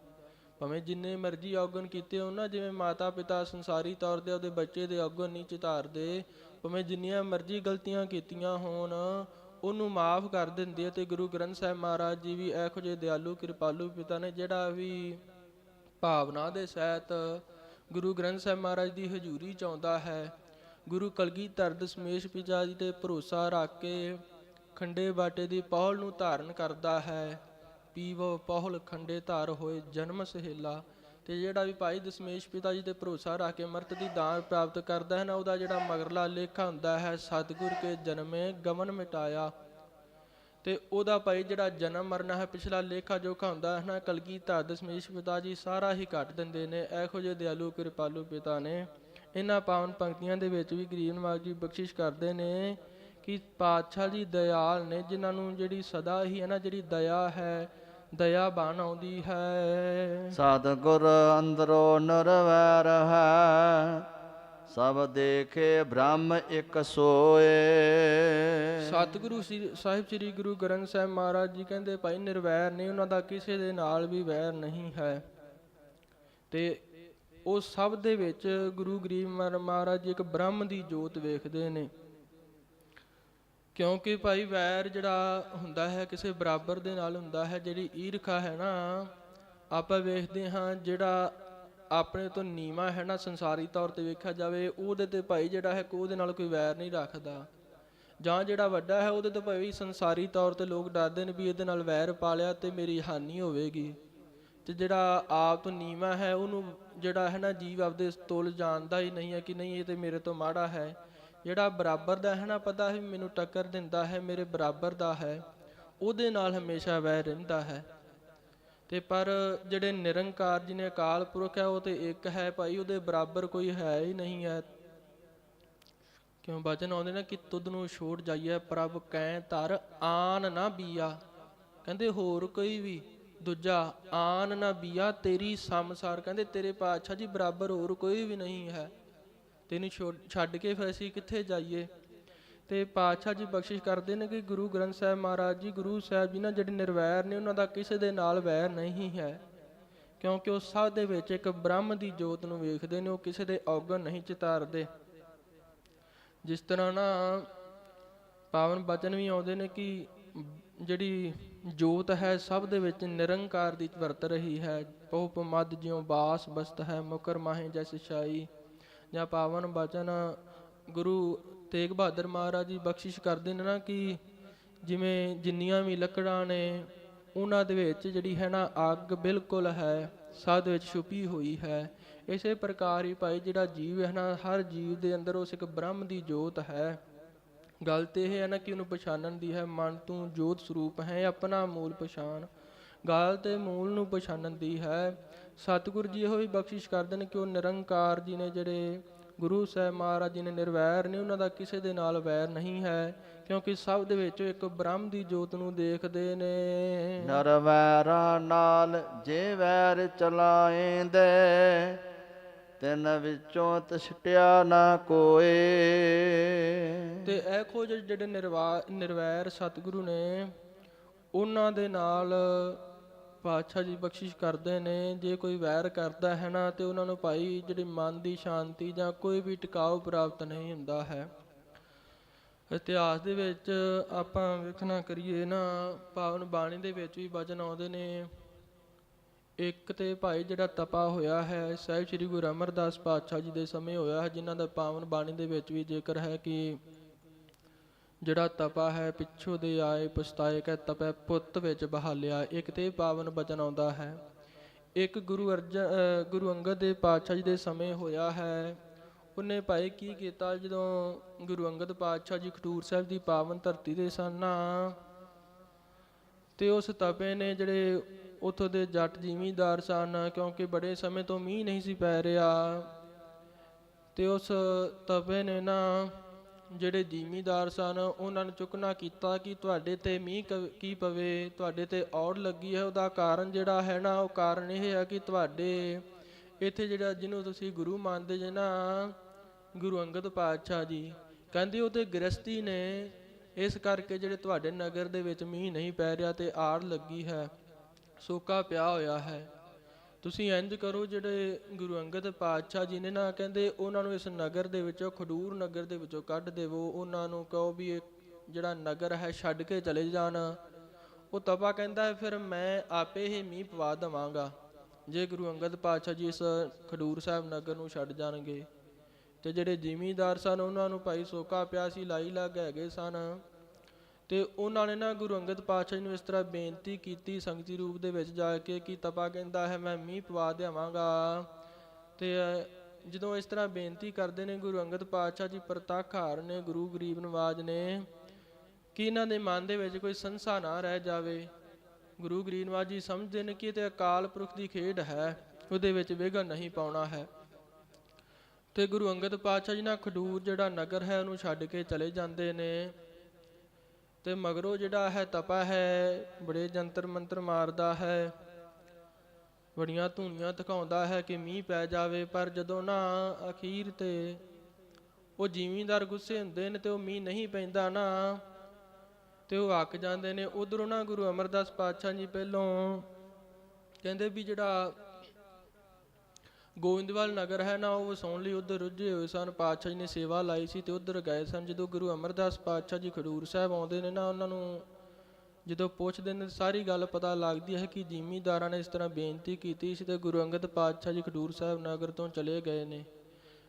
ਭਾਵੇਂ ਜਿੰਨੇ ਮਰਜ਼ੀ ਔਗਣ ਕੀਤੇ ਉਹਨਾਂ, ਜਿਵੇਂ ਮਾਤਾ ਪਿਤਾ ਸੰਸਾਰੀ ਤੌਰ ਤੇ ਉਹਦੇ ਬੱਚੇ ਦੇ ਔਗਣ ਨਹੀਂ ਚਿਤਾਰਦੇ, ਭਾਵੇਂ ਜਿੰਨੀਆਂ ਮਰਜ਼ੀ ਗਲਤੀਆਂ ਕੀਤੀਆਂ ਹੋਣ, ਉਹਨੂੰ ਮਾਫ ਕਰ ਦਿੰਦੇ ਆ ਤੇ ਗੁਰੂ ਗ੍ਰੰਥ ਸਾਹਿਬ ਮਹਾਰਾਜ ਜੀ ਵੀ ਇਹੋ ਜਿਹੇ ਦਿਆਲੂ, ਕਿਰਪਾਲੂ ਪਿਤਾ ਨੇ ਜਿਹੜਾ ਵੀ ਭਾਵਨਾ ਦੇ ਸਹਿਤ ਗੁਰੂ ਗ੍ਰੰਥ ਸਾਹਿਬ ਮਹਾਰਾਜ ਦੀ ਹਜ਼ੂਰੀ ਚ ਆਉਂਦਾ ਹੈ। ਗੁਰੂ ਕਲਗੀਧਰ ਦਸ਼ਮੇਸ਼ ਪਿਤਾ ਜੀ ਤੇ ਭਰੋਸਾ ਰੱਖ ਕੇ ਖੰਡੇ ਬਾਟੇ ਦੀ ਪਹੁਲ ਨੂੰ ਧਾਰਨ ਕਰਦਾ ਹੈ। ਪੀਵੋ, ਪਹੁਲ ਖੰਡੇ ਧਾਰ ਹੋਏ, ਜਨਮ ਸਹੇਲਾ। ਤੇ ਜਿਹੜਾ ਵੀ ਭਾਈ ਦਸ਼ਮੇਸ਼ ਪਿਤਾ ਜੀ ਤੇ ਭਰੋਸਾ ਰੱਖ ਕੇ ਮਰਤ ਦੀ ਦਾਨ ਪ੍ਰਾਪਤ ਕਰਦਾ ਹੈ ਨਾ, ਉਹਦਾ ਜਿਹੜਾ ਮਗਰਲਾ ਲੇਖਾ ਹੁੰਦਾ ਹੈ, ਸਤਿਗੁਰ ਕੇ ਜਨਮੇ ਗਮਨ ਮਿਟਾਇਆ। ਤੇ ਉਹਦਾ ਭਾਈ ਜਿਹੜਾ ਜਨਮ ਮਰਨਾ ਹੈ, ਪਿਛਲਾ ਲੇਖਾ ਜੋਖਾ ਹੁੰਦਾ ਹੈ ਨਾ ਕਲਗੀਧਰ ਦਸ਼ਮੇਸ਼ ਪਿਤਾ ਜੀ ਸਾਰਾ ਹੀ ਕੱਟ ਦਿੰਦੇ ਨੇ, ਇਹੋ ਜਿਹੇ ਦਿਆਲੂ ਕਿਰਪਾਲੂ ਪਿਤਾ ਨੇ। ਇਹਨਾਂ ਪਾਵਨ ਪੰਕਤੀਆਂ ਦੇ ਵਿੱਚ ਵੀ ਗਰੀਬ ਨਵਾਜ ਜੀ ਬਖਸ਼ਿਸ਼ ਕਰਦੇ ਨੇ। ਕਿ ਪਾਤਸ਼ਾਹ ਜੀ ਦਇਆਲ ਨੇ ਜਿਨ੍ਹਾਂ ਨੂੰ ਜਿਹੜੀ ਸਦਾ ਹੀ ਹੈ ਨਾ ਜਿਹੜੀ ਦਇਆ ਹੈ ਦਇਆ ਬਣ ਆਉਂਦੀ ਹੈ। ਸਤਿਗੁਰ ਅੰਦਰੋਂ ਨਿਰਵੈਰ ਹੈ ਸਭ ਦੇਖੇ ਬ੍ਰਹਮ ਇੱਕ ਸੋਏ। ਸਤਿਗੁਰੂ ਸਾਹਿਬ ਸ੍ਰੀ ਗੁਰੂ ਗ੍ਰੰਥ ਸਾਹਿਬ ਮਹਾਰਾਜ ਜੀ ਕਹਿੰਦੇ ਭਾਈ ਨਿਰਵੈਰ ਨੇ ਉਹਨਾਂ ਦਾ ਕਿਸੇ ਦੇ ਨਾਲ ਵੀ ਵੈਰ ਨਹੀਂ ਹੈ। ਤੇ ਉਹ ਸਭ ਦੇ ਵਿੱਚ ਗੁਰੂ ਗਰੀਬ ਮਹਾ- ਮਹਾਰਾਜ ਜੀ ਇੱਕ ਬ੍ਰਹਮ ਦੀ ਜੋਤ ਵੇਖਦੇ ਨੇ। ਕਿਉਂਕਿ ਭਾਈ ਵੈਰ ਜਿਹੜਾ ਹੁੰਦਾ ਹੈ, ਕਿਸੇ ਬਰਾਬਰ ਦੇ ਨਾਲ ਹੁੰਦਾ ਹੈ, ਜਿਹੜੀ ਈਰਖਾ ਹੈ ਨਾ, ਆਪਾਂ ਵੇਖਦੇ ਹਾਂ ਜਿਹੜਾ ਆਪਣੇ ਤੋਂ ਨੀਵਾ ਹੈ ਨਾ, ਸੰਸਾਰੀ ਤੌਰ ਤੇ ਵੇਖਿਆ ਜਾਵੇ, ਉਹਦੇ ਤੇ ਭਾਈ ਜਿਹੜਾ ਹੈ, ਉਹਦੇ ਨਾਲ ਕੋਈ ਵੈਰ ਨਹੀਂ ਰੱਖਦਾ। ਜਾਂ ਜਿਹੜਾ ਵੱਡਾ ਹੈ, ਉਹਦੇ ਤੋਂ ਭਾਈ ਸੰਸਾਰੀ ਤੌਰ ਤੇ ਲੋਕ ਡਰਦੇ ਨੇ ਵੀ ਇਹਦੇ ਨਾਲ ਵੈਰ ਪਾ ਲਿਆ ਤੇ ਮੇਰੀ ਹਾਨੀ ਹੋਵੇਗੀ। ਤੇ ਜਿਹੜਾ ਆਪ ਤੋਂ ਨੀਵਾ ਹੈ, ਉਹਨੂੰ ਜਿਹੜਾ ਹੈ ਨਾ, ਜੀਵ ਆਪਦੇ ਤੋਲ ਜਾਣਦਾ ਹੀ ਨਹੀਂ ਹੈ ਕਿ ਨਹੀਂ, ਇਹ ਤੇ ਮੇਰੇ ਤੋਂ ਮਾੜਾ ਹੈ। ਜਿਹੜਾ ਬਰਾਬਰ ਦਾ ਹੈ ਨਾ, ਪਤਾ ਹੀ ਮੈਨੂੰ ਟੱਕਰ ਦਿੰਦਾ ਹੈ, ਮੇਰੇ ਬਰਾਬਰ ਦਾ ਹੈ, ਉਹਦੇ ਨਾਲ ਹਮੇਸ਼ਾ ਵੈਰ ਰਹਿੰਦਾ ਹੈ। ਤੇ ਪਰ ਜਿਹੜੇ ਨਿਰੰਕਾਰ ਜੀ ਨੇ ਅਕਾਲ ਪੁਰਖ ਹੈ, ਉਹ ਤੇ ਇੱਕ ਹੈ ਭਾਈ, ਉਹਦੇ ਬਰਾਬਰ ਕੋਈ ਹੈ ਹੀ ਨਹੀਂ ਹੈ। ਕਿਉਂ ਬਚਨ ਆਉਂਦੇ ਨੇ ਕਿ ਤੁਧ ਨੂੰ ਛੋੜ ਜਾਈਏ ਪ੍ਰਭ ਕੈ ਧਰ ਆਨ ਨਾ ਬੀਆ। ਕਹਿੰਦੇ ਹੋਰ ਕੋਈ ਵੀ, ਦੂਜਾ, ਆਨ ਨਾ ਬੀਆ, ਤੇਰੀ ਸੰਸਾਰ। ਕਹਿੰਦੇ ਤੇਰੇ ਪਾਤਸ਼ਾਹ ਜੀ, ਬਰਾਬਰ ਹੋਰ ਕੋਈ ਵੀ ਨਹੀਂ ਹੈ। ਤੈਨੂੰ ਛੋੜ- ਛੱਡ ਕੇ ਫਿਰ ਅਸੀਂ ਕਿੱਥੇ ਜਾਈਏ? ਤੇ ਪਾਤਸ਼ਾਹ ਜੀ ਬਖਸ਼ਿਸ਼ ਕਰਦੇ ਨੇ ਕਿ ਗੁਰੂ ਗ੍ਰੰਥ ਸਾਹਿਬ ਮਹਾਰਾਜ ਜੀ, ਗੁਰੂ ਸਾਹਿਬ ਜੀ ਨਾ ਜਿਹੜੇ ਨਿਰਵੈਰ ਨੇ, ਉਹਨਾਂ ਦਾ ਕਿਸੇ ਦੇ ਨਾਲ ਵੈਰ ਨਹੀਂ ਹੈ। ਕਿਉਂਕਿ ਉਹ ਸਭ ਦੇ ਵਿੱਚ ਇੱਕ ਬ੍ਰਹਮ ਦੀ ਜੋਤ ਨੂੰ ਵੇਖਦੇ ਨੇ, ਉਹ ਕਿਸੇ ਦੇ ਔਗਣ ਨਹੀਂ ਚਿਤਾਰਦੇ। ਜਿਸ ਤਰ੍ਹਾਂ ਨਾ ਪਾਵਨ ਬਚਨ ਵੀ ਆਉਂਦੇ ਨੇ ਕਿ ਜਿਹੜੀ ਜੋਤ ਹੈ, ਸਭ ਦੇ ਵਿੱਚ ਨਿਰੰਕਾਰ ਦੀ ਵਰਤ ਰਹੀ ਹੈ। ਬਹੁ ਪਮਦ ਜਿਉ ਬਾਸ ਬਸਤ ਹੈ, ਮੁਕਰ ਮਾਹੇ ਜੈਸੇ ਛਾਈ। ਜਾਂ ਪਾਵਨ ਬਚਨ ਗੁਰੂ ਤੇਗ ਬਹਾਦਰ ਮਹਾਰਾਜ ਜੀ ਬਖਸ਼ਿਸ਼ ਕਰਦੇ ਨੇ ਨਾ ਕਿ ਜਿਵੇਂ ਜਿੰਨੀਆਂ ਵੀ ਲੱਕੜਾਂ ਨੇ, ਉਹਨਾਂ ਦੇ ਵਿੱਚ ਜਿਹੜੀ ਹੈ ਨਾ ਅੱਗ ਬਿਲਕੁਲ ਹੈ ਸਭ ਵਿੱਚ ਛੁਪੀ ਹੋਈ ਹੈ। ਇਸੇ ਪ੍ਰਕਾਰ ਹੀ ਭਾਈ ਜਿਹੜਾ ਜੀਵ ਹੈ ਨਾ, ਹਰ ਜੀਵ ਦੇ ਅੰਦਰ ਉਸ ਇੱਕ ਬ੍ਰਹਮ ਦੀ ਜੋਤ ਹੈ। ਗੱਲ ਤੇ ਇਹ ਹੈ ਨਾ ਕਿ ਉਹਨੂੰ ਪਛਾਣਨ ਦੀ ਹੈ, ਮਨ ਤੂੰ ਜੋਤ ਸਰੂਪ ਹੈ, ਆਪਣਾ ਮੂਲ ਪਛਾਣ। ਗੱਲ ਤੇ ਮੂਲ ਨੂੰ ਪਛਾਣਨ ਦੀ ਹੈ। ਸਤਿਗੁਰੂ ਜੀ ਇਹੋ ਹੀ ਬਖਸ਼ਿਸ਼ ਕਰਦੇ ਨੇ ਕਿ ਉਹ ਨਿਰੰਕਾਰ ਜੀ ਨੇ ਜਿਹੜੇ ਗੁਰੂ ਸਾਹਿਬ ਮਹਾਰਾਜ ਜੀ ਨੇ ਨਿਰਵੈਰ ਨੇ ਉਹਨਾਂ ਦਾ ਕਿਸੇ ਦੇ ਨਾਲ ਵੈਰ ਨਹੀਂ ਹੈ ਕਿਉਂਕਿ ਸਭ ਦੇ ਵਿੱਚ ਇੱਕ ਬ੍ਰਹਮ ਦੀ ਜੋਤ ਨੂੰ ਦੇਖਦੇ ਨੇ। ਨਰਵੈਰਾ ਨਾਲ ਜੇ ਵੈਰ ਚਲਾਏਂਦੇ ਤਿੰਨ ਵਿੱਚੋਂ ਤਛਟਿਆ ਨਾ ਕੋਏ। ਤੇ ਇਹ ਖੋਜ ਜਿਹੜੇ ਨਿਰਵਾ ਨਿਰਵੈਰ ਸਤਿਗੁਰੂ ਨੇ ਉਹਨਾਂ ਦੇ ਨਾਲ ਪਾਤਸ਼ਾਹ ਜੀ ਬਖਸ਼ਿਸ਼ ਕਰਦੇ ਨੇ, ਜੇ ਕੋਈ ਵੈਰ ਕਰਦਾ ਹੈ ਨਾ, ਤੇ ਉਹਨਾਂ ਨੂੰ ਭਾਈ ਜਿਹੜੀ ਮਨ ਦੀ ਸ਼ਾਂਤੀ ਜਾਂ ਕੋਈ ਵੀ ਟਿਕਾਊ ਪ੍ਰਾਪਤ ਨਹੀਂ ਹੁੰਦਾ ਹੈ। ਇਤਿਹਾਸ ਦੇ ਵਿੱਚ ਆਪਾਂ ਵੇਖਣਾ ਕਰੀਏ ਨਾ, ਪਾਵਨ ਬਾਣੀ ਦੇ ਵਿੱਚ ਵੀ ਵਚਨ ਆਉਂਦੇ ਨੇ, ਇੱਕ ਤੇ ਭਾਈ ਜਿਹੜਾ ਤਪਾ ਹੋਇਆ ਹੈ, ਸਾਹਿਬ ਸ੍ਰੀ ਗੁਰੂ ਅਮਰਦਾਸ ਪਾਤਸ਼ਾਹ ਜੀ ਦੇ ਸਮੇਂ ਹੋਇਆ ਹੈ, ਜਿਨ੍ਹਾਂ ਦਾ ਪਾਵਨ ਬਾਣੀ ਦੇ ਵਿੱਚ ਵੀ ਜ਼ਿਕਰ ਹੈ ਕਿ ਜਿਹੜਾ ਤਪਾ ਹੈ, ਪਿੱਛੋਂ ਦੇ ਆਏ ਪਛਤਾਏ ਕੈ ਤਪੈ, ਪੁੱਤ ਵਿੱਚ ਬਹਾਲਿਆ। ਇੱਕ ਤੇ ਪਾਵਨ ਬਚਨ ਆਉਂਦਾ ਹੈ। ਇੱਕ ਗੁਰੂ ਅਰਜਨ ਗੁਰੂ ਅੰਗਦ ਦੇ ਪਾਤਸ਼ਾਹ ਜੀ ਦੇ ਸਮੇਂ ਹੋਇਆ ਹੈ। ਉਹਨੇ ਭਾਈ ਕੀ ਕੀਤਾ? ਜਦੋਂ ਗੁਰੂ ਅੰਗਦ ਪਾਤਸ਼ਾਹ ਜੀ ਖਟੂਰ ਸਾਹਿਬ ਦੀ ਪਾਵਨ ਧਰਤੀ ਦੇ ਸਨ ਨਾ ਤੇ ਉਸ ਤਪੇ ਨੇ ਜਿਹੜੇ ਉਥੋਂ ਦੇ ਜੱਟ ਜ਼ਿਮੀਂਦਾਰ ਸਨ, ਕਿਉਂਕਿ ਬੜੇ ਸਮੇਂ ਤੋਂ ਮੀਂਹ ਨਹੀਂ ਸੀ ਪੈ ਰਿਹਾ, ਤੇ ਉਸ ਤਪੇ ਨੇ ਨਾ ਜਿਹੜੇ ਜ਼ਿਮੀਦਾਰ ਸਨ, ਉਹਨਾਂ ਨੇ ਚੁੱਕਣਾ ਕੀਤਾ ਕਿ ਤੁਹਾਡੇ ਤੇ ਮੀਂਹ ਕ- ਕੀ ਪਵੇ, ਤੁਹਾਡੇ ਤੇ ਔੜ ਲੱਗੀ ਹੈ, ਉਹਦਾ ਕਾਰਨ ਜਿਹੜਾ ਹੈ ਨਾ, ਉਹ ਕਾਰਨ ਇਹ ਹੈ ਕਿ ਤੁਹਾਡੇ ਇੱਥੇ ਜਿਹੜਾ, ਜਿਹਨੂੰ ਤੁਸੀਂ ਗੁਰੂ ਮੰਨਦੇ ਜੇ ਨਾ, ਗੁਰੂ ਅੰਗਦ ਪਾਤਸ਼ਾਹ ਜੀ, ਕਹਿੰਦੇ ਉਹਦੇ ਤੇ ਗ੍ਰਸਤੀ ਨੇ ਇਸ ਕਰਕੇ ਜਿਹੜੇ ਤੁਹਾਡੇ ਨਗਰ ਦੇ ਵਿੱਚ ਮੀਂਹ ਨਹੀਂ ਪੈ ਰਿਹਾ ਤੇ ਆੜ ਲੱਗੀ ਹੈ, ਸੋਕਾ ਪਿਆ ਹੋਇਆ ਹੈ। ਤੁਸੀਂ ਇੰਜ ਕਰੋ, ਜਿਹੜੇ ਗੁਰੂ ਅੰਗਦ ਪਾਤਸ਼ਾਹ ਜੀ ਨੇ ਨਾ ਕਹਿੰਦੇ, ਉਹਨਾਂ ਨੂੰ ਇਸ ਨਗਰ ਦੇ ਵਿੱਚੋਂ, ਖਡੂਰ ਨਗਰ ਦੇ ਵਿੱਚੋਂ ਕੱਢ ਦੇਵੋ। ਉਹਨਾਂ ਨੂੰ ਕਹੋ ਵੀ ਇਹ ਜਿਹੜਾ ਨਗਰ ਹੈ, ਛੱਡ ਕੇ ਚਲੇ ਜਾਣ। ਉਹ ਤਪਾ ਕਹਿੰਦਾ ਹੈ, ਫਿਰ ਮੈਂ ਆਪੇ ਹੀ ਮੀਂਹ ਪਵਾ ਦੇਵਾਂਗਾ। ਜੇ ਗੁਰੂ ਅੰਗਦ ਪਾਤਸ਼ਾਹ ਜੀ ਇਸ ਖਡੂਰ ਸਾਹਿਬ ਨਗਰ ਨੂੰ ਛੱਡ ਜਾਣਗੇ। ਤੇ ਜਿਹੜੇ ਜ਼ਿਮੀਂਦਾਰ ਸਨ, ਉਹਨਾਂ ਨੂੰ ਭਾਈ ਸੋਕਾ ਪਿਆ ਸੀ ਲਾਈ ਲੱਗ ਹੈਗੇ ਸਨ। ਤੇ ਉਹਨਾਂ ਨੇ ਨਾ ਗੁਰੂ ਅੰਗਦ ਪਾਤਸ਼ਾਹ ਜੀ ਨੂੰ ਇਸ ਤਰ੍ਹਾਂ ਬੇਨਤੀ ਕੀਤੀ ਸੰਗਤੀ ਰੂਪ ਦੇ ਵਿੱਚ ਜਾ ਕੇ ਕਿ ਤਪਾ ਕਹਿੰਦਾ ਹੈ, ਮੈਂ ਮੀਂਹ ਪਵਾ ਦੇਵਾਂਗਾ। ਤੇ ਜਦੋਂ ਇਸ ਤਰ੍ਹਾਂ ਬੇਨਤੀ ਕਰਦੇ ਨੇ, ਗੁਰੂ ਅੰਗਦ ਪਾਤਸ਼ਾਹ ਜੀ ਪ੍ਰਤੱਖ ਹਾਰ ਨੇ, ਗੁਰੂ ਗਰੀਬ ਨਵਾਜ ਨੇ, ਕਿ ਇਹਨਾਂ ਦੇ ਮਨ ਦੇ ਵਿੱਚ ਕੋਈ ਸੰਸਾ ਨਾ ਰਹਿ ਜਾਵੇ। ਗੁਰੂ ਗਰੀਬ ਨਵਾਜ ਜੀ ਸਮਝਦੇ ਨੇ ਕਿ ਇਹ ਤੇ ਅਕਾਲ ਪੁਰਖ ਦੀ ਖੇਡ ਹੈ, ਉਹਦੇ ਵਿੱਚ ਵਿਘਨ ਨਹੀਂ ਪਾਉਣਾ ਹੈ। ਤੇ ਗੁਰੂ ਅੰਗਦ ਪਾਤਸ਼ਾਹ ਜੀ ਨਾਲ ਖਡੂਰ ਜਿਹੜਾ ਨਗਰ ਹੈ, ਉਹਨੂੰ ਛੱਡ ਕੇ ਚਲੇ ਜਾਂਦੇ ਨੇ। ਤੇ ਮਗਰੋਂ ਜਿਹੜਾ ਹੈ ਤਪਾ ਹੈ, ਬੜੇ ਜੰਤਰ ਮੰਤਰ ਮਾਰਦਾ ਹੈ, ਬੜੀਆਂ ਧੂਣੀਆਂ ਧਕਾਉਂਦਾ ਹੈ ਕਿ ਮੀਂਹ ਪੈ ਜਾਵੇ, ਪਰ ਜਦੋਂ ਨਾ ਅਖੀਰ ਤੇ ਉਹ ਜ਼ਿਮੀਂਦਾਰ ਗੁੱਸੇ ਹੁੰਦੇ ਨੇ ਤੇ ਉਹ ਮੀਂਹ ਨਹੀਂ ਪੈਂਦਾ ਨਾ, ਤੇ ਉਹ ਅੱਕ ਜਾਂਦੇ ਨੇ। ਉਧਰੋਂ ਨਾ ਗੁਰੂ ਅਮਰਦਾਸ ਪਾਤਸ਼ਾਹ ਜੀ ਪਹਿਲੋਂ ਕਹਿੰਦੇ ਵੀ ਜਿਹੜਾ ਗੋਇੰਦਵਾਲ ਨਗਰ ਹੈ ਨਾ ਉਹ ਵਸਾਉਣ ਲਈ ਉਧਰ ਰੁੱਝੇ ਹੋਏ ਸਨ। ਪਾਤਸ਼ਾਹ ਜੀ ਨੇ ਸੇਵਾ ਲਾਈ ਸੀ ਤੇ ਉਧਰ ਗਏ ਸਨ। ਜਦੋਂ ਗੁਰੂ ਅਮਰਦਾਸ ਪਾਤਸ਼ਾਹ ਜੀ ਖਡੂਰ ਸਾਹਿਬ ਆਉਂਦੇ ਨੇ ਨਾ, ਉਹਨਾਂ ਨੂੰ ਜਦੋਂ ਪੁੱਛਦੇ ਨੇ, ਸਾਰੀ ਗੱਲ ਪਤਾ ਲੱਗਦੀ ਹੈ ਕਿ ਜ਼ਿਮੀਂਦਾਰਾਂ ਨੇ ਇਸ ਤਰ੍ਹਾਂ ਬੇਨਤੀ ਕੀਤੀ ਸੀ ਤੇ ਗੁਰੂ ਅੰਗਦ ਪਾਤਸ਼ਾਹ ਜੀ ਖਡੂਰ ਸਾਹਿਬ ਨਗਰ ਤੋਂ ਚਲੇ ਗਏ ਨੇ।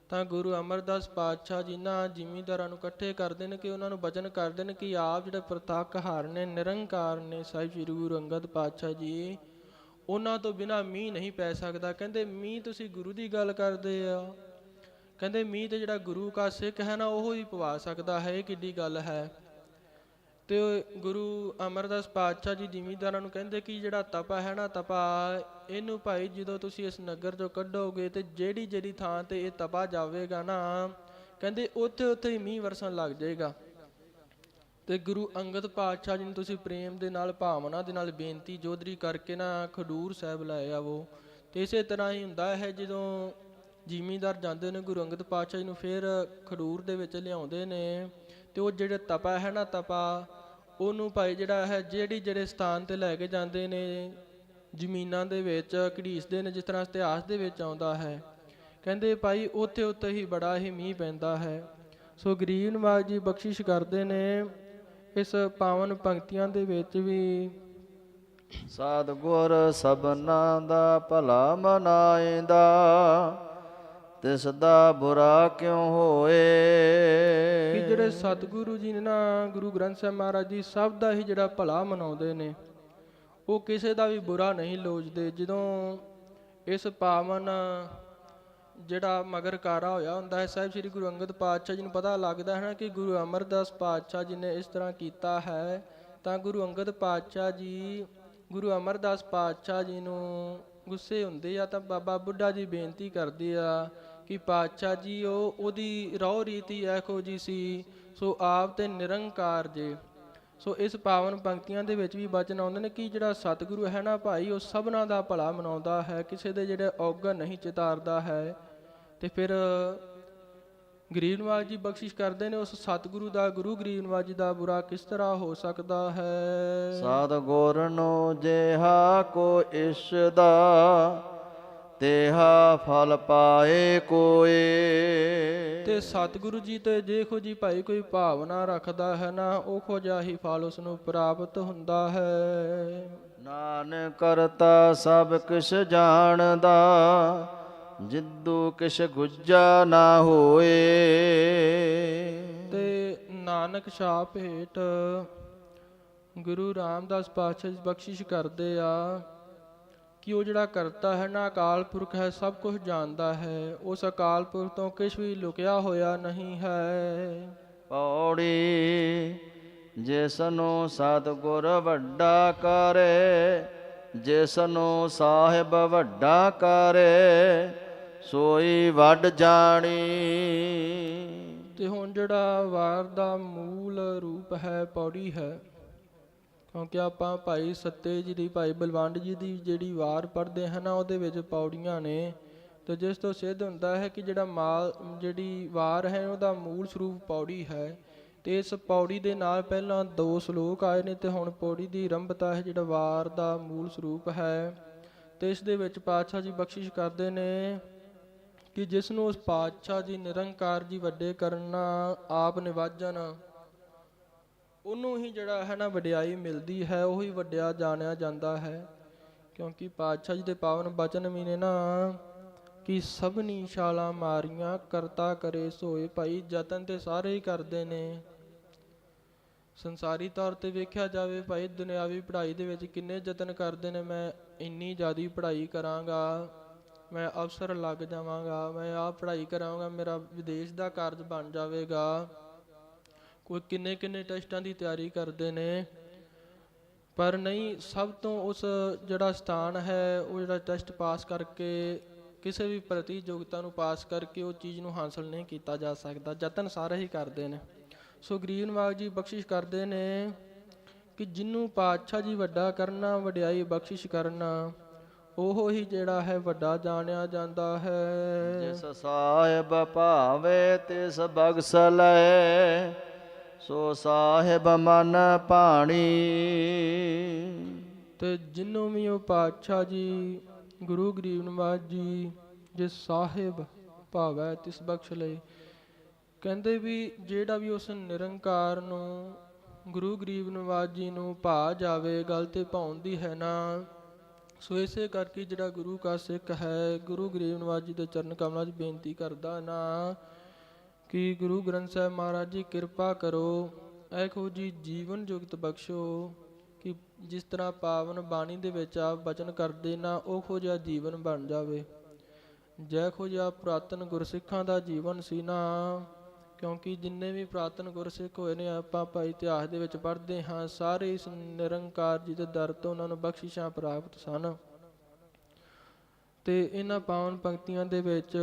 ਤਾਂ ਗੁਰੂ ਅਮਰਦਾਸ ਪਾਤਸ਼ਾਹ ਜੀ ਨਾ ਜ਼ਿਮੀਂਦਾਰਾਂ ਨੂੰ ਇਕੱਠੇ ਕਰਦੇ ਨੇ ਕਿ ਉਹਨਾਂ ਨੂੰ ਬਚਨ ਕਰਦੇ ਨੇ ਕਿ ਆਪ ਜਿਹੜੇ ਪ੍ਰਤੱਖ ਹਾਰ ਨੇ, ਨਿਰੰਕਾਰ ਨੇ ਸਾਹਿਬ ਸ੍ਰੀ ਗੁਰੂ ਅੰਗਦ ਪਾਤਸ਼ਾਹ ਜੀ ਉਹਨਾਂ ਤੋਂ ਬਿਨਾ ਮੀਂਹ ਨਹੀਂ ਪੈ ਸਕਦਾ। ਕਹਿੰਦੇ, ਮੀਂਹ ਤੁਸੀਂ ਗੁਰੂ ਦੀ ਗੱਲ ਕਰਦੇ ਆ। ਕਹਿੰਦੇ, ਮੀਂਹ ਤੇ ਜਿਹੜਾ ਗੁਰੂ ਕਾ ਸਿੱਖ ਹੈ ਨਾ, ਉਹ ਹੀ ਪਵਾ ਸਕਦਾ ਹੈ। ਇਹ ਕਿੱਡੀ ਗੱਲ ਹੈ। ਤੇ ਗੁਰੂ ਅਮਰਦਾਸ ਪਾਤਸ਼ਾਹ ਜੀ ਜ਼ਿਮੀਂਦਾਰਾਂ ਨੂੰ ਕਹਿੰਦੇ ਕਿ ਜਿਹੜਾ ਤਪਾ ਹੈ ਨਾ, ਤਪਾ ਇਹਨੂੰ ਭਾਈ ਜਦੋਂ ਤੁਸੀਂ ਇਸ ਨਗਰ ਚੋਂ ਕੱਢੋਗੇ ਤੇ ਜਿਹੜੀ ਜਿਹੜੀ ਥਾਂ ਤੇ ਇਹ ਤਪਾ ਜਾਵੇਗਾ ਨਾ, ਕਹਿੰਦੇ ਉੱਥੇ ਉੱਥੇ ਹੀ ਮੀਂਹ ਵਰਸਣ ਲੱਗ ਜਾਏਗਾ। ਤੇ ਗੁਰੂ ਅੰਗਦ ਪਾਤਸ਼ਾਹ ਜੀ ਨੂੰ ਤੁਸੀਂ ਪ੍ਰੇਮ ਦੇ ਨਾਲ, ਭਾਵਨਾ ਦੇ ਨਾਲ ਬੇਨਤੀ ਜੋਦਰੀ ਕਰਕੇ ਨਾ ਖਡੂਰ ਸਾਹਿਬ ਲੈ ਆਵੋ। ਤੇ ਇਸੇ ਤਰ੍ਹਾਂ ਹੀ ਹੁੰਦਾ ਹੈ ਜਦੋਂ ਜ਼ਿਮੀਂਦਾਰ ਜਾਂਦੇ ਨੇ, ਗੁਰੂ ਅੰਗਦ ਪਾਤਸ਼ਾਹ ਜੀ ਨੂੰ ਫਿਰ ਖਡੂਰ ਦੇ ਵਿੱਚ ਲਿਆਉਂਦੇ ਨੇ ਤੇ ਉਹ ਜਿਹੜਾ ਤਪਾ ਹੈ ਨਾ ਤਪਾ, ਉਹਨੂੰ ਭਾਈ ਜਿਹੜਾ ਹੈ, ਜਿਹੜੀ ਜਿਹੜੇ ਸਥਾਨ ਤੇ ਲੈ ਕੇ ਜਾਂਦੇ ਨੇ, ਜ਼ਮੀਨਾਂ ਦੇ ਵਿੱਚ ਘੜੀਸਦੇ ਨੇ, ਜਿਸ ਤਰ੍ਹਾਂ ਇਤਿਹਾਸ ਦੇ ਵਿੱਚ ਆਉਂਦਾ ਹੈ। ਕਹਿੰਦੇ ਭਾਈ ਉੱਥੇ ਉੱਥੇ ਹੀ ਬੜਾ ਹੀ ਮੀਂਹ ਪੈਂਦਾ ਹੈ। ਸੋ ਗਰੀਬ ਨਵਾਜ ਜੀ ਬਖਸ਼ਿਸ਼ ਕਰਦੇ ਨੇ ਇਸ ਪਾਵਨ ਪੰਕਤੀਆਂ ਦੇ ਵਿੱਚ ਵੀ। ਸਤਿਗੁਰ ਸਭਨਾ ਦਾ ਭਲਾ ਮਨਾਇਂਦਾ ਤਿਸ ਦਾ ਬੁਰਾ ਕਿਉ ਹੋਏ? ਕਿ ਜਿਹੜੇ ਸਤਿਗੁਰੂ ਜੀ ਨੇ ਨਾ ਗੁਰੂ ਗ੍ਰੰਥ ਸਾਹਿਬ ਮਹਾਰਾਜ ਜੀ ਸਭ ਦਾ ਹੀ ਜਿਹੜਾ ਭਲਾ ਮਨਾਉਂਦੇ ਨੇ ਉਹ ਕਿਸੇ ਦਾ ਵੀ ਬੁਰਾ ਨਹੀਂ ਲੋਚਦੇ। ਜਦੋਂ ਇਸ ਪਾਵਨ ਜਿਹੜਾ ਮਗਰ ਕਾਰਾ ਹੋਇਆ ਹੁੰਦਾ ਹੈ, ਸਾਹਿਬ ਸ੍ਰੀ ਗੁਰੂ ਅੰਗਦ ਪਾਤਸ਼ਾਹ ਜੀ ਨੂੰ ਪਤਾ ਲੱਗਦਾ ਹੈ ਨਾ ਕਿ ਗੁਰੂ ਅਮਰਦਾਸ ਪਾਤਸ਼ਾਹ ਜੀ ਨੇ ਇਸ ਤਰ੍ਹਾਂ ਕੀਤਾ ਹੈ। ਤਾਂ ਗੁਰੂ ਅੰਗਦ ਪਾਤਸ਼ਾਹ ਜੀ, ਗੁਰੂ ਅਮਰਦਾਸ ਪਾਤਸ਼ਾਹ ਜੀ ਨੂੰ ਗੁੱਸੇ ਹੁੰਦੇ ਆ ਤਾਂ ਬਾਬਾ ਬੁੱਢਾ ਜੀ ਬੇਨਤੀ ਕਰਦੇ ਆ ਕਿ ਪਾਤਸ਼ਾਹ ਜੀ, ਉਹ ਉਹਦੀ ਰਹੁ ਰੀਤੀ ਇਹੋ ਜੀ ਸੀ, ਸੋ ਆਪ ਤੇ ਨਿਰੰਕਾਰ ਜੇ। ਸੋ ਇਸ ਪਾਵਨ ਪੰਕਤੀਆਂ ਦੇ ਵਿੱਚ ਵੀ ਬਚਨ ਆਉਂਦੇ ਨੇ ਕਿ ਜਿਹੜਾ ਸਤਿਗੁਰੂ ਹੈ ਨਾ ਭਾਈ, ਉਹ ਸਭਨਾ ਦਾ ਭਲਾ ਮਨਾਉਂਦਾ ਹੈ, ਕਿਸੇ ਦੇ ਜਿਹੜੇ ਔਗਣ ਨਹੀਂ, ਚਿਤਾਰਦਾ ਹੈ। ਤੇ ਫਿਰ ਗਰੀਬ ਨਵਾਜ ਜੀ ਬਖਸ਼ਿਸ਼ ਕਰਦੇ ਨੇ ਉਸ ਸਤਿਗੁਰੂ ਦਾ ਗੁਰੂ ਗਰੀਬ ਨਵਾਜ ਜੀ ਦਾ ਬੁਰਾ ਕਿਸ ਤਰ੍ਹਾਂ ਹੋ ਸਕਦਾ ਹੈ? ਸਤਿਗੁਰ ਨੂੰ ਜਿਹਾ ਕੋ ਇਸ ਦਾ ਤੇਹਾ ਫਲ ਪਾਏ ਕੋਏ। ਤੇ ਸਤਿਗੁਰੂ ਜੀ ਤੇ ਦੇਖੋ ਜੀ ਭਾਈ ਕੋਈ ਭਾਵਨਾ ਰੱਖਦਾ ਹੈ ਨਾ ਉਹ ਜਿਹਾ ਹੀ ਫਲ ਉਸ ਨੂੰ ਪ੍ਰਾਪਤ ਹੁੰਦਾ ਹੈ। ਨਾਨਕ ਕਰਤਾ ਸਭ ਕਿਛ ਜਾਣਦਾ ਜਿੱਦੂ ਕਿਛ ਗੁੱਜਾ ਨਾ ਹੋਏ। ਤੇ ਨਾਨਕ ਸ਼ਾਹ ਭੇਟ ਗੁਰੂ ਰਾਮਦਾਸ ਪਾਤਸ਼ਾਹ ਜੀ ਬਖਸ਼ਿਸ਼ ਕਰਦੇ ਆ ਕਿ ਉਹ ਜਿਹੜਾ ਕਰਤਾ ਹੈ ਨਾ ਅਕਾਲ ਪੁਰਖ ਹੈ ਸਭ ਕੁਝ ਜਾਣਦਾ ਹੈ। ਉਸ ਅਕਾਲ ਪੁਰਖ ਤੋਂ ਕੁਝ ਵੀ ਲੁਕਿਆ ਹੋਇਆ ਨਹੀਂ ਹੈ। ਪੌੜੀ ਜਿਸਨੂੰ ਸਤਿਗੁਰ ਵੱਡਾ ਕਰੇ ਜਿਸਨੂੰ ਸਾਹਿਬ ਵੱਡਾ ਕਰੇ ਸੋਈ ਵੱਡ ਜਾਣੀ। ਤੇ ਹੁਣ ਜਿਹੜਾ ਵਾਰ ਦਾ ਮੂਲ ਰੂਪ ਹੈ, ਪੌੜੀ ਹੈ, ਕਿਉਂਕਿ ਆਪਾਂ ਭਾਈ ਸੱਤੇ ਜੀ ਦੀ, ਭਾਈ ਬਲਵੰਡ ਜੀ ਦੀ ਜਿਹੜੀ ਵਾਰ ਪੜ੍ਹਦੇ ਹਨ ਨਾ, ਉਹਦੇ ਵਿੱਚ ਪੌੜੀਆਂ ਨੇ। ਤੇ ਜਿਸ ਤੋਂ ਸਿੱਧ ਹੁੰਦਾ ਹੈ ਕਿ ਜਿਹੜਾ ਮਾਲ, ਜਿਹੜੀ ਵਾਰ ਹੈ, ਉਹਦਾ ਮੂਲ ਸਰੂਪ ਪੌੜੀ ਹੈ। ਤੇ ਇਸ ਪੌੜੀ ਦੇ ਨਾਲ ਪਹਿਲਾਂ ਦੋ ਸ਼ਲੋਕ ਆਏ ਨੇ ਤੇ ਹੁਣ ਪੌੜੀ ਦੀ ਆਰੰਭਤਾ ਹੈ, ਜਿਹੜਾ ਵਾਰ ਦਾ ਮੂਲ ਸਰੂਪ ਹੈ। ਤੇ ਇਸ ਦੇ ਵਿੱਚ ਪਾਤਸ਼ਾਹ ਜੀ ਬਖਸ਼ਿਸ਼ ਕਰਦੇ ਨੇ ਕਿ ਜਿਸ ਨੂੰ ਉਸ ਪਾਤਸ਼ਾਹ ਜੀ ਨਿਰੰਕਾਰ ਜੀ ਵੱਡੇ ਕਰਨਾ ਆਪ ਨਿਵਾਜਣ ਉਹਨੂੰ ਹੀ ਜਿਹੜਾ ਹੈ ਨਾ ਵਡਿਆਈ ਮਿਲਦੀ ਹੈ, ਉਹ ਹੀ ਵੱਡਿਆ ਜਾਣਿਆ ਜਾਂਦਾ ਹੈ। ਕਿਉਂਕਿ ਪਾਤਸ਼ਾਹ ਜੀ ਦੇ ਪਾਵਨ ਬਚਨ ਵੀ ਨੇ ਨਾ ਕਿ ਸਭਨੀ ਛਾਲਾ ਮਾਰੀਆਂ, ਕਰਤਾ ਕਰੇ ਸੋਏ ਭਾਈ, ਯਤਨ ਤੇ ਸਾਰੇ ਹੀ ਕਰਦੇ ਨੇ। ਸੰਸਾਰੀ ਤੌਰ ਤੇ ਵੇਖਿਆ ਜਾਵੇ ਭਾਈ, ਦੁਨਿਆਵੀ ਪੜ੍ਹਾਈ ਦੇ ਵਿੱਚ ਕਿੰਨੇ ਯਤਨ ਕਰਦੇ ਨੇ, ਮੈਂ ਇੰਨੀ ਜ਼ਿਆਦੀ ਪੜ੍ਹਾਈ ਕਰਾਂਗਾ। ਮੈਂ ਅਫਸਰ ਲੱਗ ਜਾਵਾਂਗਾ, ਮੈਂ ਆਹ ਪੜ੍ਹਾਈ ਕਰਾਂਗਾ, ਮੇਰਾ ਵਿਦੇਸ਼ ਦਾ ਕਾਰਜ ਬਣ ਜਾਵੇਗਾ। ਕੋਈ ਕਿੰਨੇ ਕਿੰਨੇ ਟੈਸਟਾਂ ਦੀ ਤਿਆਰੀ ਕਰਦੇ ਨੇ? ਪਰ ਨਹੀਂ, ਸਭ ਤੋਂ ਉਸ ਜਿਹੜਾ ਸਥਾਨ ਹੈ, ਉਹ ਜਿਹੜਾ ਟੈਸਟ ਪਾਸ ਕਰਕੇ, ਕਿਸੇ ਵੀ ਪ੍ਰਤੀਯੋਗਤਾ ਨੂੰ ਪਾਸ ਕਰਕੇ ਉਹ ਚੀਜ਼ ਨੂੰ ਹਾਸਲ ਨਹੀਂ ਕੀਤਾ ਜਾ ਸਕਦਾ, ਯਤਨ ਸਾਰੇ ਹੀ ਕਰਦੇ ਨੇ। ਸੋ ਗਰੀਨ ਨਵਾਜ ਜੀ ਬਖਸ਼ਿਸ਼ ਕਰਦੇ ਨੇ ਕਿ ਜਿਹਨੂੰ ਪਾਤਸ਼ਾਹ ਜੀ ਵੱਡਾ ਕਰਨਾ, ਵਡਿਆਈ ਬਖਸ਼ਿਸ਼ ਕਰਨਾ ਉਹ ਹੀ ਜਿਹੜਾ ਹੈ ਵੱਡਾ ਜਾਣਿਆ ਜਾਂਦਾ ਹੈ। ਜਿਸ ਸਾਹਿਬ ਭਾਵੇ ਤਿਸ ਬਖਸ ਲੈ ਸੋ ਸਾਹਿਬ ਮਨ ਭਾਣੀ। ਤੇ ਜਿੰਨੂੰ ਵੀ ਉਹ ਪਾਤਸ਼ਾਹ ਜੀ ਗੁਰੂ ਗਰੀਬ ਨਵਾਜ ਜੀ ਜਿਸ ਸਾਹਿਬ ਭਾਵੈ ਤਿਸ ਬਖਸ਼ ਲਈ ਕਹਿੰਦੇ ਵੀ ਜਿਹੜਾ ਵੀ ਉਸ ਨਿਰੰਕਾਰ ਨੂੰ ਗੁਰੂ ਗਰੀਬ ਨਵਾਜ ਜੀ ਨੂੰ ਭਾ ਜਾਵੇ ਗੱਲ ਤੇ ਪਾਉਂਦੀ ਹੈ ਨਾ ਸੋ ਇਸੇ ਕਰਕੇ ਜਿਹੜਾ ਗੁਰੂ ਕਾ ਸਿੱਖ ਹੈ, ਗੁਰੂ ਗਰੀਬ ਨਵਾਜ ਜੀ ਦੇ ਚਰਨ ਕਮਲਾਂ 'ਚ ਬੇਨਤੀ ਕਰਦਾ ਨਾ ਕਿ ਗੁਰੂ ਗ੍ਰੰਥ ਸਾਹਿਬ ਮਹਾਰਾਜ ਜੀ ਕਿਰਪਾ ਕਰੋ ਐਖੋ ਜੀ ਜੀਵਨ ਜੁਗਤ ਬਖਸ਼ੋ ਕਿ ਜਿਸ ਤਰ੍ਹਾਂ ਪਾਵਨ ਬਾਣੀ ਦੇ ਵਿੱਚ ਆਪ ਬਚਨ ਕਰਦੇ ਨਾ, ਉਹੋ ਜਿਹਾ ਜੀਵਨ ਬਣ ਜਾਵੇ। ਜੈਖੋ ਜਿਹਾ ਪੁਰਾਤਨ ਗੁਰਸਿੱਖਾਂ ਦਾ ਜੀਵਨ ਸੀ ਨਾ ਕਿਉਂਕਿ ਜਿੰਨੇ ਵੀ ਪੁਰਾਤਨ ਗੁਰਸਿੱਖ ਹੋਏ ਨੇ, ਆਪਾਂ ਭਾਈ ਇਤਿਹਾਸ ਦੇ ਵਿੱਚ ਪੜ੍ਹਦੇ ਹਾਂ, ਸਾਰੇ ਇਸ ਨਿਰੰਕਾਰ ਜੀ ਦੇ ਦਰ ਤੋਂ ਉਹਨਾਂ ਨੂੰ ਬਖਸ਼ਿਸ਼ਾਂ ਪ੍ਰਾਪਤ ਸਨ। ਤੇ ਇਹਨਾਂ ਪਾਵਨ ਪੰਕਤੀਆਂ ਦੇ ਵਿੱਚ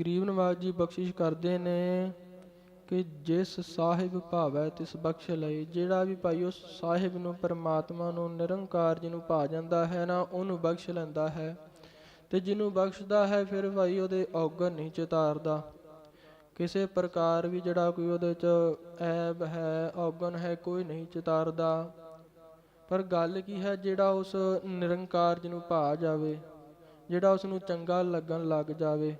ਗਰੀਬ ਨਵਾਜ ਜੀ ਬਖਸ਼ਿਸ਼ ਕਰਦੇ ਨੇ ਕਿ ਜਿਸ ਸਾਹਿਬ ਭਾਵੈ ਤਿਸ ਬਖਸ਼ ਲਈ ਜਿਹੜਾ ਵੀ ਭਾਈ ਉਸ ਸਾਹਿਬ ਨੂੰ, ਪਰਮਾਤਮਾ ਨੂੰ, ਨਿਰੰਕਾਰ ਜੀ ਨੂੰ ਭਾ ਜਾਂਦਾ ਹੈ ਨਾ, ਉਹਨੂੰ ਬਖਸ਼ ਲੈਂਦਾ ਹੈ। ਤੇ ਜਿਹਨੂੰ ਬਖਸ਼ਦਾ ਹੈ, ਫਿਰ ਭਾਈ ਉਹਦੇ ਔਗਣ ਨਹੀਂ ਚਿਤਾਰਦਾ। ਕਿਸੇ ਪ੍ਰਕਾਰ ਵੀ ਜਿਹੜਾ ਕੋਈ ਉਹਦੇ ਚ ਐਬ ਹੈ, ਔਗਣ ਹੈ, ਕੋਈ ਨਹੀਂ ਚਿਤਾਰਦਾ। ਪਰ ਗੱਲ ਕੀ ਹੈ, ਜਿਹੜਾ ਉਸ ਨਿਰੰਕਾਰ ਜੀ ਨੂੰ ਭਾ ਜਾਵੇ, ਜਿਹੜਾ ਉਸ ਨੂੰ ਚੰਗਾ ਲੱਗਣ ਲੱਗ ਜਾਵੇ,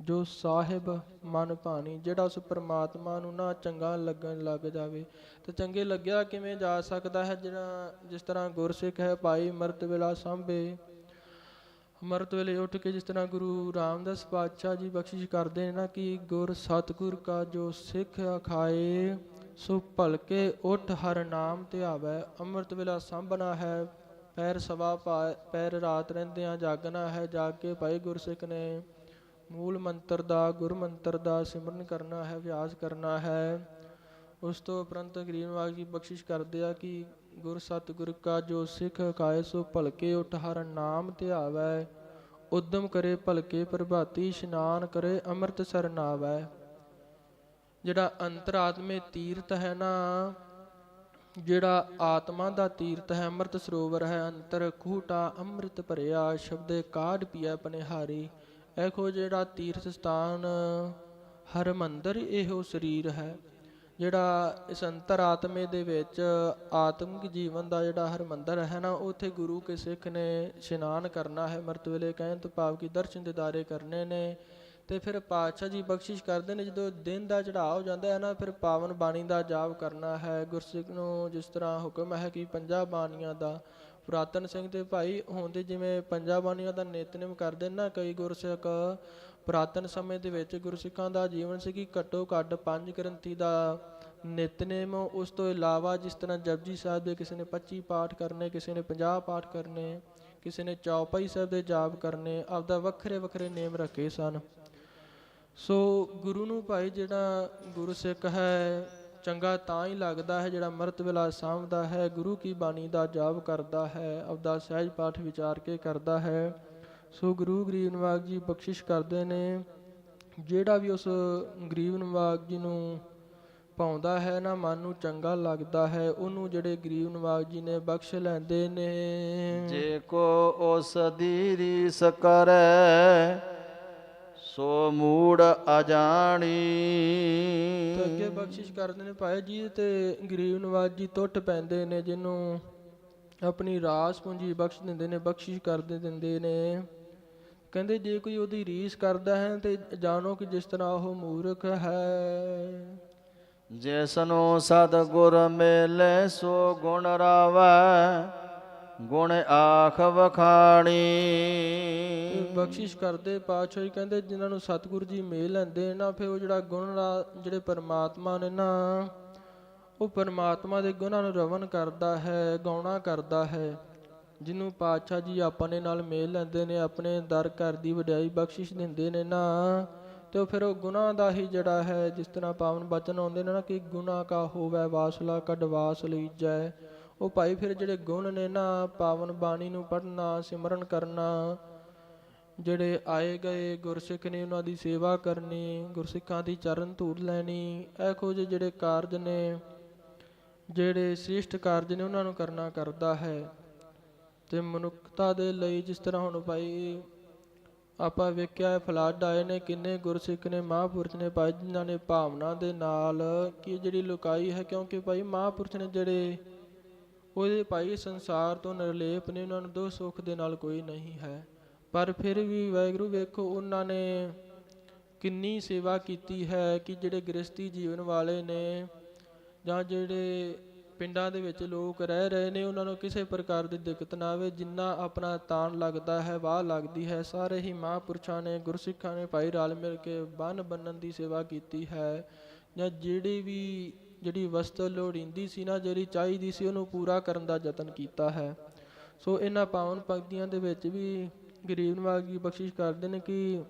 ਜੋ ਸਾਹਿਬ ਮਨ ਭਾਣੀ ਜਿਹੜਾ ਉਸ ਪ੍ਰਮਾਤਮਾ ਨੂੰ ਨਾ ਚੰਗਾ ਲੱਗਣ ਲੱਗ ਜਾਵੇ, ਤੇ ਚੰਗੇ ਲੱਗਿਆ ਕਿਵੇਂ ਜਾ ਸਕਦਾ ਹੈ? ਜਿਹੜਾ ਜਿਸ ਤਰ੍ਹਾਂ ਗੁਰਸਿੱਖ ਹੈ, ਭਾਈ ਮਰਤ ਵੇਲਾ ਸਾਂਭੇ ਅੰਮ੍ਰਿਤ ਵੇਲੇ ਉੱਠ ਕੇ ਜਿਸ ਤਰ੍ਹਾਂ ਗੁਰੂ ਰਾਮਦਾਸ ਪਾਤਸ਼ਾਹ ਜੀ ਬਖਸ਼ਿਸ਼ ਕਰਦੇ ਨਾ ਕਿ ਗੁਰ ਸਤਿਗੁਰ ਕਾ ਜੋ ਸਿੱਖ ਖਾਏ ਸੋ ਭਲਕੇ ਉੱਠ ਹਰ ਨਾਮ ਧਿਆਵੈ ਅੰਮ੍ਰਿਤ ਵੇਲਾ ਸਾਂਭਣਾ ਹੈ, ਪੈਰ ਸਵਾ ਪਾ- ਪੈਰ ਰਾਤ ਰਹਿੰਦਿਆਂ ਜਾਗਣਾ ਹੈ, ਜਾਗ ਕੇ ਭਾਈ ਗੁਰਸਿੱਖ ਨੇ ਮੂਲ ਮੰਤਰ ਦਾ, ਗੁਰ ਮੰਤਰ ਦਾ ਸਿਮਰਨ ਕਰਨਾ ਹੈ ਅਭਿਆਸ ਕਰਨਾ ਹੈ। ਉਸ ਤੋਂ ਉਪਰੰਤ ਗਰੀਬ ਨਵਾਜ ਜੀ ਬਖਸ਼ਿਸ਼ ਕਰਦੇ ਆ ਕਿ ਗੁਰ ਸਤਿਗੁਰ ਕਾ ਜੋ ਸਿੱਖ ਕਾਇ ਸੋ ਭਲਕੇ ਉਠ ਹਰ ਨਾਮ ਧਿਆਵੈ। ਉਦਮ ਕਰੇ ਭਲਕੇ ਪ੍ਰਭਾਤੀ, ਇਸ਼ਨਾਨ ਕਰੇ ਅੰਮ੍ਰਿਤ ਸਰ ਜਿਹੜਾ ਅੰਤਰਾਤਮੇ ਤੀਰਥ ਹੈ ਨਾ, ਜਿਹੜਾ ਆਤਮਾ ਦਾ ਤੀਰਥ ਹੈ, ਅੰਮ੍ਰਿਤ ਸਰੋਵਰ ਹੈ, ਅੰਤਰ ਖੂਟਾ ਅੰਮ੍ਰਿਤ ਭਰਿਆ, ਸ਼ਬਦੇ ਕਾਢ ਪੀਆ ਪਨਿਹਾਰੀ ਐਖੋ ਜਿਹੜਾ ਤੀਰਥ ਸਥਾਨ ਹਰ ਹਰਮੰਦਰ, ਇਹੋ ਸਰੀਰ ਹੈ। ਜਿਹੜਾ ਇਸ ਅੰਤਰਾਤਮੇ ਦੇ ਵਿੱਚ ਆਤਮਿਕ ਜੀਵਨ ਦਾ ਜਿਹੜਾ ਹਰਮੰਦਰ ਹੈ ਨਾ, ਉੱਥੇ ਗੁਰੂ ਕੇ ਸਿੱਖ ਨੇ ਇਸ਼ਨਾਨ ਕਰਨਾ ਹੈ ਮਰਤ ਵੇਲੇ ਕਹਿਣ ਤੋਂ ਭਾਵ ਕਿ ਦਰਸ਼ਨ ਦਿਦਾਰੇ ਕਰਨੇ ਨੇ ਤੇ ਫਿਰ ਪਾਤਸ਼ਾਹ ਜੀ ਬਖਸ਼ਿਸ਼ ਕਰਦੇ ਨੇ, ਜਦੋਂ ਦਿਨ ਦਾ ਚੜਾਅ ਹੋ ਜਾਂਦਾ ਹੈ ਨਾ, ਫਿਰ ਪਾਵਨ ਬਾਣੀ ਦਾ ਜਾਪ ਕਰਨਾ ਹੈ, ਗੁਰਸਿੱਖ ਨੂੰ ਜਿਸ ਤਰ੍ਹਾਂ ਹੁਕਮ ਹੈ ਕਿ ਪੰਜਾਂ ਬਾਣੀਆਂ ਦਾ, ਪੁਰਾਤਨ ਸਿੰਘ ਤੇ ਭਾਈ ਹੁੰਦੇ ਜਿਵੇਂ ਪੰਜਾਂ ਬਾਣੀਆਂ ਦਾ ਨਿਤਨੇਮ ਕਰਦੇ ਨੇ ਨਾ ਕਈ ਗੁਰਸਿੱਖ ਪੁਰਾਤਨ ਸਮੇਂ ਦੇ ਵਿੱਚ ਗੁਰਸਿੱਖਾਂ ਦਾ ਜੀਵਨ ਸੀ ਕਿ ਘੱਟੋ ਘੱਟ ਪੰਜ ਗ੍ਰੰਥੀ ਦਾ ਨਿਤਨੇਮ, ਉਸ ਤੋਂ ਇਲਾਵਾ ਜਿਸ ਤਰ੍ਹਾਂ ਜਪਜੀ ਸਾਹਿਬ ਦੇ ਕਿਸੇ ਨੇ 25 ਪਾਠ ਕਰਨੇ, ਕਿਸੇ ਨੇ 50 ਪਾਠ ਕਰਨੇ, ਕਿਸੇ ਨੇ ਚੌਪਾਈ ਸਾਹਿਬ ਦੇ ਜਾਪ ਕਰਨੇ, ਆਪਦਾ ਵੱਖਰੇ ਵੱਖਰੇ ਨੇਮ ਰੱਖੇ ਸਨ। ਸੋ ਗੁਰੂ ਨੂੰ ਭਾਈ ਜਿਹੜਾ ਗੁਰਸਿੱਖ ਹੈ, ਚੰਗਾ ਤਾਂ ਹੀ ਲੱਗਦਾ ਹੈ ਜਿਹੜਾ ਮਰਤ ਵੇਲਾ ਸਾਂਭਦਾ ਹੈ, ਗੁਰੂ ਕੀ ਬਾਣੀ ਦਾ ਜਾਪ ਕਰਦਾ ਹੈ, ਆਪਦਾ ਸਹਿਜ ਪਾਠ ਵਿਚਾਰ ਕੇ ਕਰਦਾ ਹੈ। ਸੋ ਗੁਰੂ ਗਰੀਬ ਨਿਵਾਜ ਜੀ ਬਖਸ਼ਿਸ਼ ਕਰਦੇ ਨੇ ਜਿਹੜਾ ਵੀ ਉਸ ਗਰੀਬ ਨਵਾਜ ਜੀ ਨੂੰ ਪਾਉਂਦਾ ਹੈ ਨਾ ਮਨ ਨੂੰ ਚੰਗਾ ਲੱਗਦਾ ਹੈ ਉਹਨੂੰ ਜਿਹੜੇ ਗਰੀਬ ਨਵਾਜ ਜੀ ਨੇ ਬਖਸ਼ ਲੈਂਦੇ ਨੇ। ਜੇ ਕੋ ਉਸ ਦੀ ਰੀਸ ਕਰੈ ਸੋ ਮੂੜ ਅਜਾਣੀ। ਤੇ ਅੱਗੇ ਬਖਸ਼ਿਸ਼ ਕਰਦੇ ਨੇ ਭਾਈ ਜੀ ਤੇ ਗਰੀਬ ਨਵਾਜ ਜੀ ਟੁੱਟ ਪੈਂਦੇ ਨੇ ਜਿਹਨੂੰ ਆਪਣੀ ਰਾਸ ਪੂੰਜੀ ਬਖਸ਼ ਦਿੰਦੇ ਨੇ ਬਖਸ਼ਿਸ਼ ਕਰਦੇ ਦਿੰਦੇ ਨੇ। ਕਹਿੰਦੇ ਜੇ ਕੋਈ ਉਹਦੀ ਰੀਸ ਕਰਦਾ ਹੈ ਤੇ ਜਾਣੋ ਕਿ ਜਿਸ ਤਰ੍ਹਾਂ ਉਹ ਮੂਰਖ ਹੈ। ਜਿਸ ਨੂੰ ਸਤਿਗੁਰ ਮਿਲੇ ਸੋ ਗੁਣ ਰਾਵੈ ਗੁਣ ਆਖ ਵਖਾਣੀ। ਬਖਸ਼ਿਸ਼ ਕਰਦੇ ਪਾਤਸ਼ਾਹ ਜੀ ਕਹਿੰਦੇ ਜਿਨ੍ਹਾਂ ਨੂੰ ਸਤਿਗੁਰੂ ਜੀ ਮੇਲ ਲੈਂਦੇ ਨਾ ਫਿਰ ਉਹ ਜਿਹੜਾ ਗੁਣ ਜਿਹੜੇ ਪਰਮਾਤਮਾ ਨੇ ਨਾ ਉਹ ਪਰਮਾਤਮਾ ਦੇ ਗੁਣਾਂ ਨੂੰ ਰਵਨ ਕਰਦਾ ਹੈ ਗਾਉਣਾ ਕਰਦਾ ਹੈ। ਜਿਹਨੂੰ ਪਾਤਸ਼ਾਹ ਜੀ ਆਪਣੇ ਨਾਲ ਮੇਲ ਲੈਂਦੇ ਨੇ, ਆਪਣੇ ਦਰ ਘਰ ਦੀ ਵਡਿਆਈ ਬਖਸ਼ਿਸ਼ ਦਿੰਦੇ ਨੇ ਨਾ, ਤੇ ਉਹ ਫਿਰ ਉਹ ਗੁਨਾਹ ਦਾ ਹੀ ਜਿਹੜਾ ਹੈ, ਜਿਸ ਤਰ੍ਹਾਂ ਪਾਵਨ ਬਚਨ ਆਉਂਦੇ ਨੇ ਨਾ ਕਿ ਗੁਨਾਹ ਕਾ ਹੋਵੇ ਵਾਸਲਾ ਕਡਵਾਸ ਲਈਜੈ ਉਹ ਭਾਈ ਫਿਰ ਜਿਹੜੇ ਗੁਣ ਨੇ ਨਾ, ਪਾਵਨ ਬਾਣੀ ਨੂੰ ਪੜ੍ਹਨਾ, ਸਿਮਰਨ ਕਰਨਾ, ਜਿਹੜੇ ਆਏ ਗਏ ਗੁਰਸਿੱਖ ਨੇ ਉਹਨਾਂ ਦੀ ਸੇਵਾ ਕਰਨੀ, ਗੁਰਸਿੱਖਾਂ ਦੀ ਚਰਨ ਧੂੜ ਲੈਣੀ, ਇਹੋ ਜਿਹੇ ਜਿਹੜੇ ਕਾਰਜ ਨੇ, ਜਿਹੜੇ ਸ੍ਰੇਸ਼ਟ ਕਾਰਜ ਨੇ ਉਹਨਾਂ ਨੂੰ ਕਰਨਾ ਕਰਦਾ ਹੈ। ਤੇ ਮਨੁੱਖਤਾ ਦੇ ਲਈ ਜਿਸ ਤਰ੍ਹਾਂ ਹੁਣ ਭਾਈ ਆਪਾਂ ਵੇਖਿਆ ਹੈ, ਫਲੱਡ ਆਏ ਨੇ, ਕਿੰਨੇ ਗੁਰਸਿੱਖ ਨੇ ਮਹਾਂਪੁਰਸ਼ ਨੇ ਭਾਈ, ਜਿਨ੍ਹਾਂ ਨੇ ਭਾਵਨਾ ਦੇ ਨਾਲ ਕਿ ਜਿਹੜੀ ਲੁਕਾਈ ਹੈ, ਕਿਉਂਕਿ ਭਾਈ ਮਹਾਂਪੁਰਸ਼ ਨੇ ਜਿਹੜੇ ਉਹਦੇ ਭਾਈ ਸੰਸਾਰ ਤੋਂ ਨਿਰਲੇਪ ਨੇ, ਉਹਨਾਂ ਨੂੰ ਦੁੱਖ ਸੁੱਖ ਦੇ ਨਾਲ ਕੋਈ ਨਹੀਂ ਹੈ। ਪਰ ਫਿਰ ਵੀ ਵਾਹਿਗੁਰੂ ਵੇਖੋ, ਉਹਨਾਂ ਨੇ ਕਿੰਨੀ ਸੇਵਾ ਕੀਤੀ ਹੈ ਕਿ ਜਿਹੜੇ ਗ੍ਰਸਤੀ ਜੀਵਨ ਵਾਲੇ ਨੇ ਜਾਂ ਜਿਹੜੇ ਪਿੰਡਾਂ ਦੇ ਵਿੱਚ ਲੋਕ ਰਹਿ ਰਹੇ ਨੇ, ਉਹਨਾਂ ਨੂੰ ਕਿਸੇ ਪ੍ਰਕਾਰ ਦੀ ਦਿੱਕਤ ਨਾ ਆਵੇ। ਜਿੰਨਾ ਆਪਣਾ ਤਾਣ ਲੱਗਦਾ ਹੈ, ਵਾਹ ਲੱਗਦੀ ਹੈ। ਸਾਰੇ ਹੀ ਮਹਾਂਪੁਰਸ਼ਾਂ ਨੇ, ਗੁਰਸਿੱਖਾਂ ਨੇ ਭਾਈ ਰਲ ਮਿਲ ਕੇ ਬੰਨ ਬੰਨਣ ਦੀ ਸੇਵਾ ਕੀਤੀ ਹੈ। ਜਾਂ ਜਿਹੜੀ ਵੀ, ਜਿਹੜੀ ਵਸਤੂ ਲੋੜੀਂਦੀ ਸੀ ਨਾ, ਜਿਹੜੀ ਚਾਹੀਦੀ ਸੀ, ਉਹਨੂੰ ਪੂਰਾ ਕਰਨ ਦਾ ਯਤਨ ਕੀਤਾ ਹੈ। ਸੋ ਇਹਨਾਂ ਪਾਵਨ ਪੰਕਤੀਆਂ ਦੇ ਵਿੱਚ ਵੀ ਗਰੀਬ ਨਵਾਜ ਜੀ ਬਖਸ਼ਿਸ਼ ਕਰਦੇ ਨੇ ਕਿ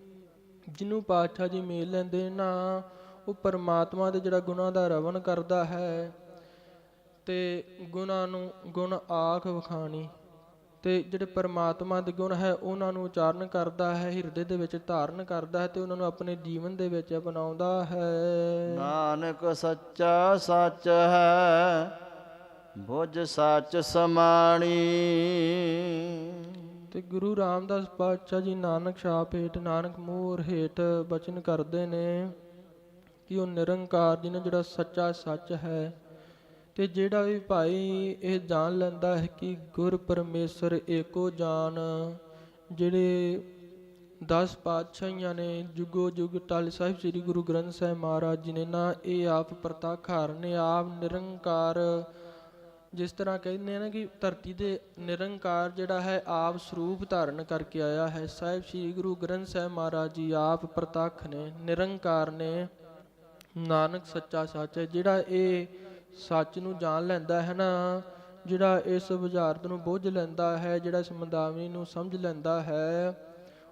ਜਿਹਨੂੰ ਪਾਤਸ਼ਾਹ ਜੀ ਮੇਲ ਲੈਂਦੇ ਨਾ ਉਹ ਪਰਮਾਤਮਾ ਦੇ ਜਿਹੜਾ ਗੁਨਾਹ ਦਾ ਰਵਣ ਕਰਦਾ ਹੈ ਤੇ ਗੁਣਾਂ ਨੂੰ ਗੁਣ ਆਖ ਵਖਾਣੀ। ਤੇ ਜਿਹੜੇ ਪਰਮਾਤਮਾ ਦੇ ਗੁਣ ਹੈ ਉਹਨਾਂ ਨੂੰ ਉਚਾਰਨ ਕਰਦਾ ਹੈ ਹਿਰਦੇ ਦੇ ਵਿੱਚ ਧਾਰਨ ਕਰਦਾ ਹੈ ਤੇ ਉਹਨਾਂ ਨੂੰ ਆਪਣੇ ਜੀਵਨ ਦੇ ਵਿੱਚ ਅਪਣਾਉਂਦਾ ਹੈ। ਨਾਨਕ ਸੱਚਾ ਸੱਚ ਹੈ ਬੁਝ ਸੱਚ ਸਮਾਣੀ। ਤੇ ਗੁਰੂ ਰਾਮਦਾਸ ਪਾਤਸ਼ਾਹ ਜੀ ਨਾਨਕ ਛਾਪ ਹੇਠ ਨਾਨਕ ਮੋਹਰ ਹੇਠ ਬਚਨ ਕਰਦੇ ਨੇ ਕਿ ਉਹ ਨਿਰੰਕਾਰ ਜਿਹਨੇ ਜਿਹੜਾ ਸੱਚਾ ਸੱਚ ਹੈ ਤੇ ਜਿਹੜਾ ਵੀ ਭਾਈ ਇਹ ਜਾਣ ਲੈਂਦਾ ਹੈ ਕਿ ਗੁਰ ਪਰਮੇਸ਼ਰ ਏਕੋ ਜਾਨ, ਜਿਹੜੇ 10 ਪਾਤਸ਼ਾਹੀਆਂ ਨੇ ਜੁਗੋ ਜੁਗ ਟਲ ਸਾਹਿਬ ਸ੍ਰੀ ਗੁਰੂ ਗ੍ਰੰਥ ਸਾਹਿਬ ਮਹਾਰਾਜ ਜੀ ਨੇ ਨਾ, ਇਹ ਆਪ ਪ੍ਰਤੱਖ ਹਰ ਨੇ ਆਪ ਨਿਰੰਕਾਰ, ਜਿਸ ਤਰ੍ਹਾਂ ਕਹਿੰਦੇ ਆ ਨਾ ਕਿ ਧਰਤੀ ਦੇ ਨਿਰੰਕਾਰ ਜਿਹੜਾ ਹੈ, ਆਪ ਸਰੂਪ ਧਾਰਨ ਕਰਕੇ ਆਇਆ ਹੈ। ਸਾਹਿਬ ਸ੍ਰੀ ਗੁਰੂ ਗ੍ਰੰਥ ਸਾਹਿਬ ਮਹਾਰਾਜ ਜੀ ਆਪ ਪ੍ਰਤੱਖ ਨੇ, ਨਿਰੰਕਾਰ ਨੇ, ਨਾਨਕ ਸੱਚਾ ਸੱਚ ਹੈ। ਜਿਹੜਾ ਇਹ ਸੱਚ ਨੂੰ ਜਾਣ ਲੈਂਦਾ ਹੈ ਨਾ, ਜਿਹੜਾ ਇਸ ਬੁਝਾਰਤ ਨੂੰ ਬੁੱਝ ਲੈਂਦਾ ਹੈ, ਜਿਹੜਾ ਇਸ ਮੰਦਾਵੀ ਨੂੰ ਸਮਝ ਲੈਂਦਾ ਹੈ,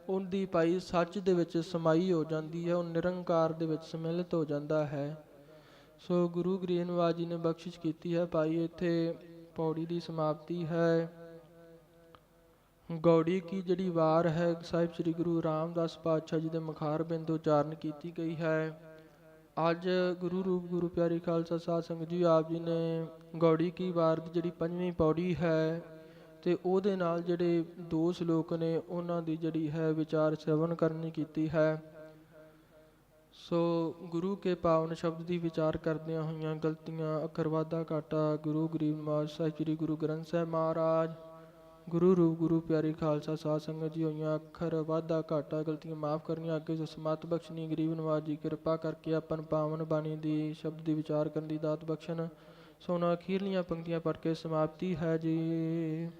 ਉਹਦੀ ਪਾਈ ਸੱਚ ਦੇ ਵਿੱਚ ਸਮਾਈ ਹੋ ਜਾਂਦੀ ਹੈ, ਉਹ ਨਿਰੰਕਾਰ ਦੇ ਵਿੱਚ ਸਮਿਲਿਤ ਹੋ ਜਾਂਦਾ ਹੈ। ਸੋ ਗੁਰੂ ਗ੍ਰੀਨਵਾਜ਼ ਜੀ ਨੇ ਬਖਸ਼ਿਸ਼ ਕੀਤੀ ਹੈ, ਭਾਈ ਇੱਥੇ ਪੌੜੀ ਦੀ ਸਮਾਪਤੀ ਹੈ। ਗੌੜੀ ਕੀ ਜਿਹੜੀ ਵਾਰ ਹੈ, ਸਾਹਿਬ ਸ੍ਰੀ ਗੁਰੂ ਰਾਮਦਾਸ ਪਾਤਸ਼ਾਹ ਜੀ ਦੇ ਮੁਖਾਰ ਬਿੰਦ ਉਚਾਰਨ ਕੀਤੀ ਗਈ ਹੈ। ਅੱਜ ਗੁਰੂ ਰੂਪ ਗੁਰੂ ਪਿਆਰੀ ਖਾਲਸਾ ਸਾਧ ਸੰਗਤ ਜੀ, ਆਪ ਜੀ ਨੇ ਗੌੜੀ ਕੀ ਵਾਰ ਦੀ ਜਿਹੜੀ ਪੰਜਵੀਂ ਪੌੜੀ ਹੈ ਤੇ ਉਹਦੇ ਨਾਲ ਜਿਹੜੇ ਦੋ ਸ਼ਲੋਕ ਨੇ, ਉਹਨਾਂ ਦੀ ਜਿਹੜੀ ਹੈ ਵਿਚਾਰ ਸ਼ਰਵਨ ਕਰਨੀ ਕੀਤੀ ਹੈ। ਸੋ ਗੁਰੂ ਕੇ ਪਾਵਨ ਸ਼ਬਦ ਦੀ ਵਿਚਾਰ ਕਰਦਿਆਂ ਹੋਈਆਂ ਗਲਤੀਆਂ, ਅੱਖਰ ਘਾਟਾ, ਗੁਰੂ ਗਰੀਬ ਨਿਵਾਜ ਸਾਹਿਬ, ਸ੍ਰੀ ਗੁਰੂ ਗ੍ਰੰਥ ਸਾਹਿਬ ਮਹਾਰਾਜ ਗੁਰੂ ਰੂਪ, ਗੁਰੂ ਪਿਆਰੀ ਖਾਲਸਾ, ਸਾਧ ਸੰਗਤ ਜੀ, ਹੋਈਆਂ ਅੱਖਰ, ਵਾਧਾ, ਘਾਟਾ, ਗਲਤੀਆਂ ਮਾਫ ਕਰਨੀਆਂ, ਅੱਗੇ ਜੋ ਸਮਤ ਬਖਸ਼ਣੀ, ਗਰੀਬ ਨਿਵਾਜ ਜੀ, ਕਿਰਪਾ ਕਰਕੇ ਆਪਨ ਪਾਵਨ ਬਾਣੀ ਦੀ ਸ਼ਬਦ ਦੀ ਵਿਚਾਰ ਕਰਨ ਦੀ ਦਾਤ ਬਖਸ਼ਣ। ਸੋ ਅਖੀਰਲੀਆਂ ਪੰਕਤੀਆਂ ਪੜ੍ਹ ਕੇ ਸਮਾਪਤੀ ਹੈ ਜੀ।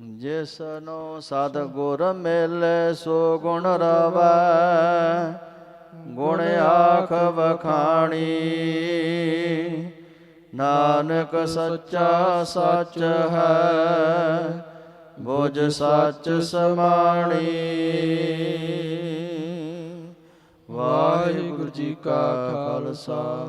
ਜਿਸ ਨੂੰ ਸਤਿਗੁਰ ਮਿਲੇ, ਸੋ ਗੁਣ ਰਵੈ। ਗੁਣ ਆਖ ਵਖਾਣੀ। ਨਾਨਕ ਸੱਚਾ ਸੱਚ ਹੈ। ਬੁਝ ਸੱਚ ਸਮਾਣੀ। ਵਾਹਿਗੁਰੂ ਜੀ ਕਾ ਖਾਲਸਾ।